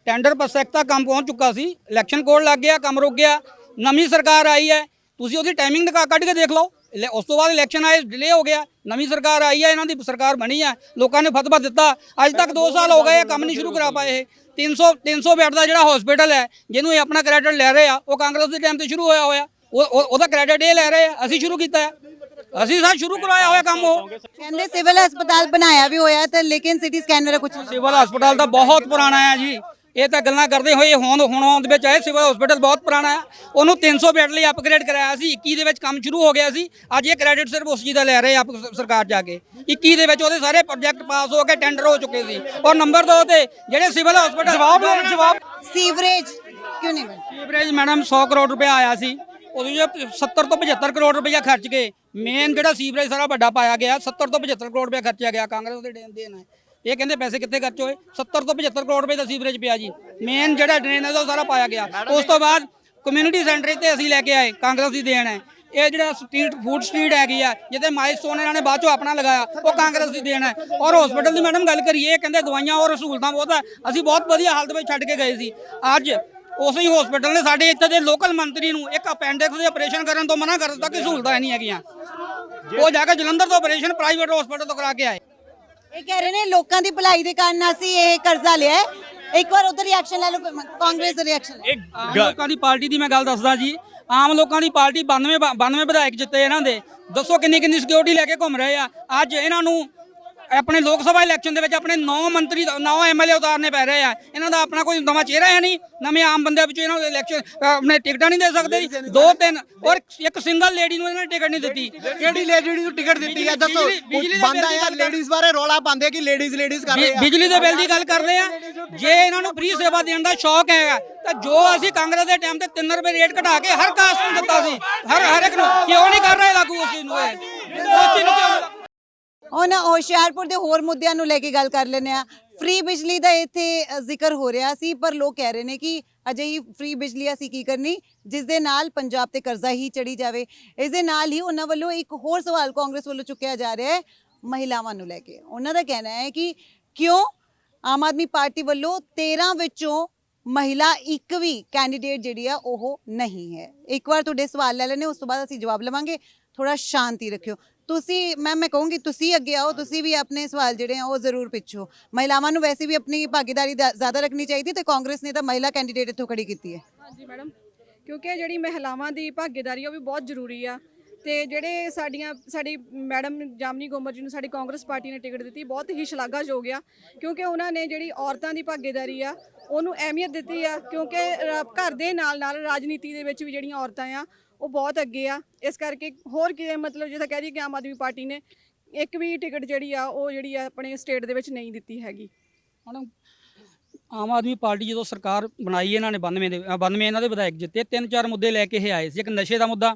ਟੈਂਡਰ ਪ੍ਰੋਸੈਸ ਤੱਕ ਕੰਮ ਪਹੁੰਚ ਚੁੱਕਾ ਸੀ। ਇਲੈਕਸ਼ਨ ਕੋਡ ਲੱਗ ਗਿਆ ਕੰਮ ਰੁਕ ਗਿਆ। ਨਵੀਂ ਸਰਕਾਰ ਆਈ ਹੈ ਤੁਸੀਂ ਉਹਦੀ ਟਾਈਮਿੰਗ ਨਿਕਾ ਕੱਢ ਕੇ ਦੇਖ ਲਓ। ਉਸ ਤੋਂ ਬਾਅਦ ਇਲੈਕਸ਼ਨ ਆਏ ਡਿਲੇ ਹੋ ਗਿਆ। ਨਵੀਂ ਸਰਕਾਰ ਆਈ ਹੈ ਇਹਨਾਂ ਦੀ ਸਰਕਾਰ ਬਣੀ ਹੈ। ਲੋਕਾਂ ਨੇ ਫਤਵਾ ਦਿੱਤਾ। ਅੱਜ ਤੱਕ 2 ਸਾਲ ਹੋ ਗਏ ਇਹ ਕੰਮ ਨਹੀਂ ਸ਼ੁਰੂ ਕਰਾ ਪਾਏ ਇਹ। 300 300 ਬੈੱਡ ਦਾ ਜਿਹੜਾ ਹਸਪੀਟਲ ਹੈ ਜਿਹਨੂੰ ਇਹ ਆਪਣਾ ਕ੍ਰੈਡਿਟ ਲੈ ਰਹੇ ਆ ਉਹ ਕਾਂਗਰਸ ਦੇ ਟਾਈਮ ਤੇ ਸ਼ੁਰੂ ਹੋਇਆ ਹੋਇਆ। ਉਹ- ਉਹਦਾ ਕ੍ਰੈਡਿਟ ਇਹ ਲੈ ਰਹੇ ਆ ਅਸੀਂ ਸ਼ੁਰੂ ਕੀਤਾ ਹੈ। ਅਸੀਂ ਸਾ ਸ਼ੁਰੂ ਕਰਾਇਆ ਹੋਇਆ ਕੰਮ ਉਹ। ਕਹਿੰਦੇ ਸਿਵਲ ਹਸਪਤਾਲ ਬਣਾਇਆ ਵੀ ਹੋਇਆ ਤਾਂ ਲੇਕਿਨ ਸਿਟੀ ਸਕੈਨ ਵਾਲਾ ਕੁਝ ਸਿਵਲ ਹਸਪਤਾਲ ਤਾਂ ਬਹੁਤ ਪੁਰਾਣਾ ਹੈ ਜੀ। ਇਹ ਤਾਂ ਗੱਲਾਂ ਕਰਦੇ ਹੋਏ ਹੁਣ ਹੁਣ ਆਉਣ ਦੇ ਵਿੱਚ ਆਏ ਸਿਵਲ ਹਸਪਤਾਲ ਬਹੁਤ ਪੁਰਾਣਾ ਹੈ। ਉਹਨੂੰ 300 ਬੈੱਡ ਲਈ ਅਪਗ੍ਰੇਡ ਕਰਾਇਆ ਸੀ 21 ਦੇ ਵਿੱਚ ਕੰਮ ਸ਼ੁਰੂ ਹੋ ਗਿਆ ਸੀ। ਅੱਜ ਇਹ ਕ੍ਰੈਡਿਟ ਸਿਰਫ ਉਸ ਚੀਜ਼ ਦਾ ਲੈ ਰਹੇ ਆ ਸ- ਸਰਕਾਰ ਜਾ ਕੇ। 21 ਦੇ ਵਿੱਚ ਉਹਦੇ ਸਾਰੇ ਪ੍ਰੋਜੈਕਟ ਪਾਸ ਹੋ ਕੇ ਟੈਂਡਰ ਹੋ ਚੁੱਕੇ ਸੀ। ਔਰ ਨੰਬਰ 2 ਤੇ ਜਿਹੜੇ ਸਿਵਲ ਹਸਪਤਾਲ ਜਵਾਬ ਜਵਾਬ। ਸੀਵਰੇਜ ਕਿਉਂ ਨਹੀਂ ਬਣ ਸੀਵਰੇਜ ਮੈਡਮ 100 ਕਰੋੜ ਰੁਪਏ ਆਇਆ ਸੀ। ਉਹਦੇ ਵਿੱਚ 70 ਤੋਂ 75 ਕਰੋੜ ਰੁਪਏ ਖਰਚ ਕੇ ਮੇਨ ਜਿਹੜਾ ਸੀਵਰੇਜ ਸਾਰਾ ਵੱਡਾ ਪਾਇਆ ਗਿਆ 70 ਤੋਂ 75 ਕਰੋੜ ਰੁਪਏ ਖਰਚਿਆ ਗਿਆ ਕਾਂਗਰਸ ਦੇ ਦੇਣ ਦੇਣ ਹੈ ਇਹ ਕਹਿੰਦੇ ਪੈਸੇ ਕਿੱਥੇ ਖਰਚ ਹੋਏ? 70 ਤੋਂ 75 ਕਰੋੜ ਰੁਪਏ ਦਾ ਸੀਵਰੇਜ ਪਿਆ ਜੀ। ਮੇਨ ਜਿਹੜਾ ਡਰੇਨ ਹੈ ਉਹ ਸਾਰਾ ਪਾਇਆ ਗਿਆ। ਉਸ ਤੋਂ ਬਾਅਦ ਕਮਿਊਨਿਟੀ ਸੈਂਟਰ ਤੇ ਅਸੀਂ ਲੈ ਕੇ ਆਏ ਕਾਂਗਰਸ ਦੀ ਦੇਣ ਹੈ। ਇਹ ਜਿਹੜਾ ਸਟਰੀਟ ਫੂਡ ਸਟਰੀਟ ਹੈਗੀ ਆ ਜਿਹਦੇ ਮਾਈਲਸਟੋਨ ਇਹਨਾਂ ਨੇ ਬਾਅਦ ਚੋਂ ਆਪਣਾ ਲਗਾਇਆ ਉਹ ਕਾਂਗਰਸ ਦੀ ਦੇਣ ਹੈ। ਔਰ ਹਸਪੀਟਲ ਦੀ ਮੈਡਮ ਗੱਲ ਕਰੀਏ ਇਹ ਕਹਿੰਦੇ ਦਵਾਈਆਂ ਔਰ ਸਹੂਲਤਾਂ ਬਹੁਤ ਹੈ। ਅਸੀਂ ਬਹੁਤ ਵਧੀਆ ਹਾਲਤ ਵਿੱਚ ਛੱਡ ਕੇ ਗਏ ਸੀ। ਅੱਜ ਉਸੇ ਹੀ ਹਸਪੀਟਲ ਨੇ ਸਾਡੇ ਇੱਥੇ ਦੇ ਲੋਕਲ ਮੰਤਰੀ ਨੂੰ ਇੱਕ ਅਪੈਂਡਿਕਸ ਦੇ ਆਪਰੇਸ਼ਨ ਕਰਨ ਤੋਂ ਮਨਾ ਕਰ ਦਿੱਤਾ ਕਿ ਸਹੂਲਤਾਂ ਨਹੀਂ ਹੈਗੀਆਂ। ਉਹ ਜਾ ਕੇ ਜਲੰਧਰ ਤੋਂ ਆਪਰੇਸ਼ਨ ਪ੍ਰਾਈਵੇਟ ਹਸਪੀਟਲ ਤੋਂ ਕਰਾ ਕੇ ਆਏ। ਇਹ ਕਹਿ ਰਹੇ ਨੇ ਲੋਕਾਂ ਦੀ ਭਲਾਈ ਦੇ ਕਾਰਨ ਅਸੀਂ ਇਹ ਕਰਜ਼ਾ ਲਿਆ ਹੈ। ਇੱਕ ਵਾਰ ਉਧਰ ਰਿਐਕਸ਼ਨ ਲੈ ਲਓ ਕਾਂਗਰਸ ਦਾ ਰਿਐਕਸ਼ਨ ਆਮ ਲੋਕਾਂ ਦੀ ਪਾਰਟੀ ਦੀ ਮੈਂ ਗੱਲ ਦੱਸਦਾ ਜੀ। ਆਮ ਲੋਕਾਂ ਦੀ ਪਾਰਟੀ 92 ਬ- 92 ਵਿਧਾਇਕ ਜਿੱਤੇ ਇਹਨਾਂ ਦੇ। ਦੱਸੋ ਕਿੰਨੀ ਕਿੰਨੀ ਸਿਕਿਉਰਿਟੀ ਲੈ ਕੇ ਘੁੰਮ ਰਹੇ ਆ। ਅੱਜ ਇਹਨਾਂ ਨੂੰ ਆਪਣੇ ਲੋਕ ਸਭਾ ਇਲੈਕਸ਼ਨ ਦੇ ਵਿੱਚ ਆਪਣੇ 9 ਮੰਤਰੀ 9 ਐਮਐਲਏ ਉਤਾਰਨੇ ਪੈ ਰਹੇ ਆ। ਇਹਨਾਂ ਦਾ ਆਪਣਾ ਕੋਈ ਨਵਾਂ ਚਿਹਰਾ ਹੈ ਨਹੀਂ। ਨਵੇਂ ਆਮ ਬੰਦਿਆਂ ਵਿੱਚੋਂ ਇਹਨਾਂ ਨੂੰ ਇਲੈਕਸ਼ਨ ਆਪਣੇ ਟਿਕਟਾਂ ਨਹੀਂ ਦੇ ਸਕਦੇ। ਜੀ ਦੋ ਤਿੰਨ ਔਰ ਇੱਕ ਸਿੰਗਲ ਲੇਡੀ ਨੂੰ ਇਹਨਾਂ ਨੇ ਟਿਕਟ ਨਹੀਂ ਦਿੱਤੀ। ਕਿਹੜੀ ਲੇਡੀ ਨੂੰ ਟਿਕਟ ਦਿੱਤੀ ਹੈ? ਦੱਸੋ। ਬੰਦਾ ਯਾਰ ਲੇਡੀਜ਼ ਬਾਰੇ ਰੌਲਾ ਪਾਉਂਦੇ ਕਿ ਲੇਡੀਜ਼ ਲੇਡੀਜ਼ ਕਰ ਰਹੇ ਆ। ਬਿਜਲੀ ਦੇ ਬਿੱਲ ਦੀ ਗੱਲ ਕਰਦੇ ਆ। ਜੇ ਇਹਨਾਂ ਨੂੰ ਫ੍ਰੀ ਸੇਵਾ ਦੇਣ ਦਾ ਸ਼ੌਕ ਹੈਗਾ ਤਾਂ ਜੋ ਅਸੀਂ ਕਾਂਗਰਸ ਦੇ ਟਾਈਮ ਤੇ 3 ਰੁਪਏ ਰੇਟ ਘਟਾ ਕੇ ਹਰ ਕਾਸਟ ਨੂੰ ਦਿੱਤਾ ਸੀ। ਹਰ ਹਰ ਇੱਕ ਨੂੰ। ਕਿਉਂ ਨਹੀਂ ਕਰ ਰਹੇ ਲਾਗੂ ਉਸ ਚੀਜ਼ ਨੂੰ ਇਹ ਉਸ ਚੀਜ਼ ਨੂੰ ਕਿਉਂ ਹੁਣ ਹੁਸ਼ਿਆਰਪੁਰ ਦੇ ਹੋਰ ਮੁੱਦਿਆਂ ਨੂੰ ਲੈ ਕੇ ਗੱਲ ਕਰ ਲੈਂਦੇ ਆ ਫ੍ਰੀ ਬਿਜਲੀ ਦਾ ਇੱਥੇ ਅ, ਜ਼ਿਕਰ ਹੋ ਰਿਹਾ ਸੀ ਪਰ ਲੋਕ ਕਹਿ ਰਹੇ ਨੇ ਕਿ ਅਜੇ ਹੀ ਫ੍ਰੀ ਬਿਜਲੀ ਅਸੀਂ ਕੀ ਕਰਨੀ ਜਿਸ ਦੇ ਨਾਲ ਪੰਜਾਬ ਤੇ ਕਰਜ਼ਾ ਹੀ ਚੜੀ ਜਾਵੇ। ਇਸ ਦੇ ਨਾਲ ਹੀ ਉਹਨਾਂ ਵੱਲੋਂ ਇੱਕ ਹੋਰ ਸਵਾਲ ਕਾਂਗਰਸ ਵੱਲੋਂ ਚੁੱਕਿਆ ਜਾ ਰਿਹਾ ਹੈ ਮਹਿਲਾਵਾਂ ਨੂੰ ਲੈ ਕੇ। ਉਹਨਾਂ ਦਾ ਕਹਿਣਾ ਹੈ ਕਿ ਕਿਉਂ ਆਮ ਆਦਮੀ ਪਾਰਟੀ ਵੱਲੋਂ 13 ਵਿੱਚੋਂ ਮਹਿਲਾ ਇੱਕ ਵੀ ਕੈਂਡੀਡੇਟ ਜਿਹੜੀ ਆ ਉਹ ਨਹੀਂ ਹੈ। ਇੱਕ ਵਾਰ ਤੁਹਾਡੇ ਸਵਾਲ ਲੈ ਲੈਣੇ ਉਸ ਤੋਂ ਬਾਅਦ ਅਸੀਂ ਜਵਾਬ ਲਵਾਂਗੇ। ਥੋੜਾ ਸ਼ਾਂਤੀ ਰੱਖਿਓ। ਤੁਸੀਂ ਮੈਂ ਮੈਂ ਕਹੂੰਗੀ ਤੁਸੀਂ ਅੱਗੇ ਆਓ ਤੁਸੀਂ ਵੀ ਆਪਣੇ ਸਵਾਲ ਜਿਹੜੇ ਆ ਉਹ ਜ਼ਰੂਰ ਪਿੱਛੋ। ਮਹਿਲਾਵਾਂ ਨੂੰ ਵੈਸੇ ਵੀ ਆਪਣੀ ਭਾਗੀਦਾਰੀ ਦਾ- ਜ਼ਿਆਦਾ ਰੱਖਣੀ ਚਾਹੀਦੀ ਤੇ ਕਾਂਗਰਸ ਨੇ ਤਾਂ ਮਹਿਲਾ ਕੈਂਡੀਡੇਟ ਇੱਥੋਂ ਖੜੀ ਕੀਤੀ ਹੈ। ਹਾਂਜੀ ਮੈਡਮ। ਕਿਉਂਕਿ ਜਿਹੜੀ ਮਹਿਲਾਵਾਂ ਦੀ ਭਾਗੀਦਾਰੀ ਉਹ ਵੀ ਬਹੁਤ ਜ਼ਰੂਰੀ ਆ। ਤੇ ਜਿਹੜੇ ਸਾਡੀਆਂ ਸਾਡੀ ਮੈਡਮ ਜਾਮਨੀ ਗੋਮਰ ਜੀ ਨੂੰ ਸਾਡੀ ਕਾਂਗਰਸ ਪਾਰਟੀ ਨੇ ਟਿਕਟ ਦਿੱਤੀ ਬਹੁਤ ਹੀ ਸ਼ਲਾਘਾਯੋਗ ਆ। ਕਿਉਂਕਿ ਉਹਨਾਂ ਨੇ ਜਿਹੜੀ ਔਰਤਾਂ ਦੀ ਭਾਗੀਦਾਰੀ ਆ ਉਹਨੂੰ ਅਹਿਮੀਅਤ ਦਿੱਤੀ ਆ। ਕਿਉਂਕਿ ਰ- ਘਰ ਦੇ ਨਾਲ ਨਾਲ ਰਾਜਨੀਤੀ ਦੇ ਵਿੱਚ ਵੀ ਜਿਹੜੀਆਂ ਔਰਤਾਂ ਆ ਉਹ ਬਹੁਤ ਅੱਗੇ ਆ। ਇਸ ਕਰਕੇ ਹੋਰ ਕਿ ਮਤਲਬ ਜਿੱਦਾਂ ਕਹਿ ਦਈਏ ਕਿ ਆਮ ਆਦਮੀ ਪਾਰਟੀ ਨੇ ਇੱਕ ਵੀ ਟਿਕਟ ਜਿਹੜੀ ਆ ਉਹ ਜਿਹੜੀ ਆ ਆਪਣੇ ਸਟੇਟ ਦੇ ਵਿੱਚ ਨਹੀਂ ਦਿੱਤੀ ਹੈਗੀ। ਮੈਡਮ ਆਮ ਆਦਮੀ ਪਾਰਟੀ ਜਦੋਂ ਸਰਕਾਰ ਬਣਾਈ ਇਹਨਾਂ ਨੇ 92 ਦੇ ਅ, 92 ਇਹਨਾਂ ਦੇ ਵਿਧਾਇਕ ਜਿੱਤੇ ਤਿੰਨ ਚਾਰ ਮੁੱਦੇ ਲੈ ਕੇ ਇਹ ਆਏ ਸੀ। ਇੱਕ ਨਸ਼ੇ ਦਾ ਮੁੱਦਾ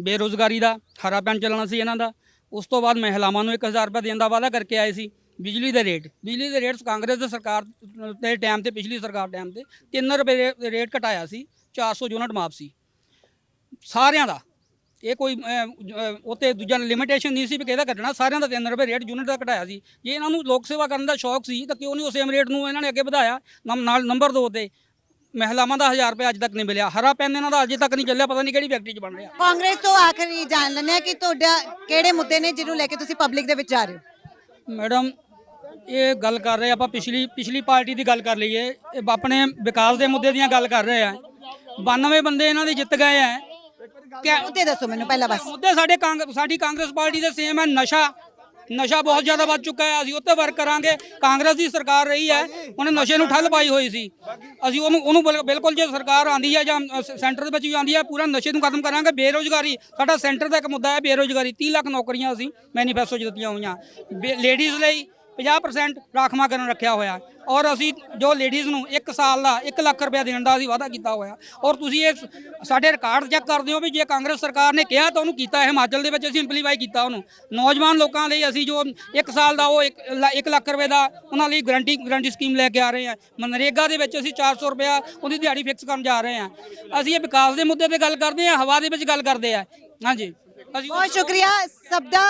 ਬੇਰੋਜ਼ਗਾਰੀ ਦਾ ਹਰਾ ਪੈਨ ਚੱਲਣਾ ਸੀ ਇਹਨਾਂ ਦਾ। ਉਸ ਤੋਂ ਬਾਅਦ ਮਹਿਲਾਵਾਂ ਨੂੰ 1000 ਰੁਪਏ ਦੇਣ ਦਾ ਵਾਅਦਾ ਕਰਕੇ ਆਏ ਸੀ। ਬਿਜਲੀ ਦੇ ਰੇਟ ਬਿਜਲੀ ਦੇ ਰੇਟ ਕਾਂਗਰਸ ਦੇ ਸਰਕਾਰ ਦੇ ਟਾਈਮ ਤੇ ਪਿਛਲੀ ਸਰਕਾਰ ਟਾਈਮ ਤੇ 3 ਰੁਪਏ ਰੇ- ਰੇਟ ਘਟਾਇਆ ਸੀ। 400 ਯੂਨਿਟ ਮਾਫ ਸੀ। ਸਾਰਿਆਂ ਦਾ। ਇਹ ਕੋਈ ਉਤੇ ਦੂਜਾ ਲਿਮਿਟੇਸ਼ਨ ਨਹੀਂ ਸੀ ਵੀ ਕਿਹਦਾ ਘਟਣਾ ਸਾਰਿਆਂ ਦਾ 3 ਰੁਪਏ ਰੇਟ ਯੂਨਿਟ ਦਾ ਘਟਾਇਆ ਸੀ। ਜੇ ਇਹਨਾਂ ਨੂੰ ਲੋਕ ਸੇਵਾ ਕਰਨ ਦਾ ਸ਼ੌਕ ਸੀ ਤਾਂ ਕਿਉਂ ਨਹੀਂ ਉਸ ਰੇਟ ਨੂੰ ਇਹਨਾਂ ਨੇ ਅੱਗੇ ਵਧਾਇਆ? ਨਾਲ ਨੰਬਰ 2 ਤੇ। ਮਹਿਲਾਵਾਂ ਦਾ 1000 ਰੁਪਏ ਅੱਜ ਤੱਕ ਨਹੀਂ ਮਿਲਿਆ। ਹਰਾ ਪੈਨ ਇਹਨਾਂ ਦਾ ਅਜੇ ਤੱਕ ਨਹੀਂ ਚੱਲਿਆ ਪਤਾ ਨਹੀਂ ਕਿਹੜੀ ਫੈਕਟਰੀ 'ਚ ਬਣ ਰਿਹਾ। ਕਾਂਗਰਸ ਤੋਂ ਆਖਰੀ ਜਾਣ ਲੈਂਦੇ ਆ ਕਿ ਤੁਹਾਡਾ ਕਿਹੜੇ ਮੁੱਦੇ ਨੇ ਜਿਹਨੂੰ ਲੈ ਕੇ ਤੁਸੀਂ ਪਬਲਿਕ ਦੇ ਵਿੱਚ ਜਾ ਰਹੇ ਹੋ? ਮੈਡਮ ਇਹ ਗੱਲ ਕਰ ਰਹੇ ਆਪਾਂ ਪਿਛਲੀ ਪਿਛਲੀ ਪਾਰਟੀ ਦੀ ਗੱਲ ਕਰ ਲਈਏ। ਇਹ ਆਪਣੇ ਵਿਕਾਸ ਦੇ ਮੁੱਦੇ ਦੀਆਂ ਗੱਲ ਕਰ ਰਹੇ ਆ। 92 ਬੰਦੇ ਇਹਨਾਂ ਦੇ ਜਿੱਤ ਗਏ ਆ। ਕਿ ਮੁੱਦੇ ਦੱਸੋ ਮੈਨੂੰ ਪਹਿਲਾਂ ਬਸ। ਮੁੱਦੇ ਸਾਡੇ ਕਾਂਗਰਸ ਸਾਡੀ ਕਾਂਗਰਸ ਪਾਰਟੀ ਦੇ ਸੇਮ ਹੈ, ਨਸ਼ਾ। ਨਸ਼ਾ ਬਹੁਤ ਜ਼ਿਆਦਾ ਵੱਧ ਚੁੱਕਾ ਹੈ, ਅਸੀਂ ਉੱਤੇ ਵਰਕ ਕਰਾਂਗੇ। ਕਾਂਗਰਸ ਦੀ ਸਰਕਾਰ ਰਹੀ ਹੈ, ਉਹਨੇ ਨਸ਼ੇ ਨੂੰ ਠੱਲ ਪਾਈ ਹੋਈ ਸੀ। ਅਸੀਂ ਉਹਨੂੰ ਉਹਨੂੰ ਬਿਲ- ਬਿਲਕੁਲ ਜੇ ਸਰਕਾਰ ਆਂਦੀ ਹੈ ਜਾਂ ਸ- ਸੈਂਟਰ ਦੇ ਵਿੱਚ ਵੀ ਆਂਦੀ ਹੈ, ਪੂਰਾ ਨਸ਼ੇ ਨੂੰ ਖਤਮ ਕਰਾਂਗੇ, ਬੇਰੋਜ਼ਗਾਰੀ। ਸਾਡਾ ਸੈਂਟਰ ਦਾ ਇੱਕ ਮੁੱਦਾ ਹੈ ਬੇਰੋਜ਼ਗਾਰੀ। 30 ਲੱਖ ਨੌਕਰੀਆਂ ਅਸੀਂ ਮੈਨੀਫੈਸਟੋ 'ਚ ਦਿੱਤੀਆਂ ਹੋਈਆਂ। ਲੇਡੀਜ਼ ਲਈ 50% ਰਾਖਵਾਂਕਰਨ ਰੱਖਿਆ ਹੋਇਆ। ਔਰ ਅਸੀਂ ਜੋ ਲੇਡੀਜ਼ ਨੂੰ 1 ਸਾਲ ਦਾ 1 ਲੱਖ ਰੁਪਏ ਦੇਣ ਦਾ ਅਸੀਂ ਵਾਅਦਾ ਕੀਤਾ ਹੋਇਆ। ਔਰ ਤੁਸੀਂ ਇਹ ਸਾਡੇ ਰਿਕਾਰਡ ਚੈੱਕ ਕਰਦੇ ਹੋ ਵੀ ਜੇ ਕਾਂਗਰਸ ਸਰਕਾਰ ਨੇ ਕਿਹਾ ਤਾਂ ਉਹਨੂੰ ਕੀਤਾ ਹਿਮਾਚਲ ਦੇ ਵਿੱਚ ਅਸੀਂ ਇੰਪਲੀਫਾਈ ਕੀਤਾ ਉਹਨੂੰ। ਨੌਜਵਾਨ ਲੋਕਾਂ ਲਈ ਅਸੀਂ ਜੋ 1 ਸਾਲ ਦਾ ਉਹ 1 ਲੱਖ ਰੁਪਏ ਦਾ ਉਹਨਾਂ ਲਈ ਗਰੰਟੀ ਗਰੰਟੀ ਸਕੀਮ ਲੈ ਕੇ ਆ ਰਹੇ ਹਾਂ। ਮਨਰੇਗਾ ਦੇ ਵਿੱਚ ਅਸੀਂ 400 ਰੁਪਇਆ ਉਹਦੀ ਦਿਹਾੜੀ ਫਿਕਸ ਕਰਨ ਜਾ ਰਹੇ ਹਾਂ। ਅਸੀਂ ਇਹ ਵਿਕਾਸ ਦੇ ਮੁੱਦੇ ਤੇ ਗੱਲ ਕਰਦੇ ਹਾਂ, ਹਵਾ ਦੇ ਵਿੱਚ ਗੱਲ ਕਰਦੇ ਆ ਹਾਂਜੀ। ਬਹੁਤ ਸ਼ੁਕਰੀਆ ਸਭ ਦਾ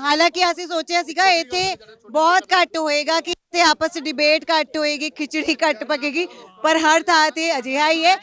ਹਾਲਾਂਕਿ ਅਸੀਂ ਸੋਚਿਆ ਸੀਗਾ ਇੱਥੇ ਬਹੁਤ ਘੱਟ ਹੋਏਗਾ ਕਿ ਇੱਥੇ ਆਪਸ ਵਿੱਚ ਡਿਬੇਟ ਘੱਟ ਹੋਏਗੀ ਖਿਚੜੀ ਘੱਟ ਪਕੇਗੀ ਪਰ ਹਰ ਥਾਂ ਤੇ ਅਜਿਹਾ ਹੀ ਹੈ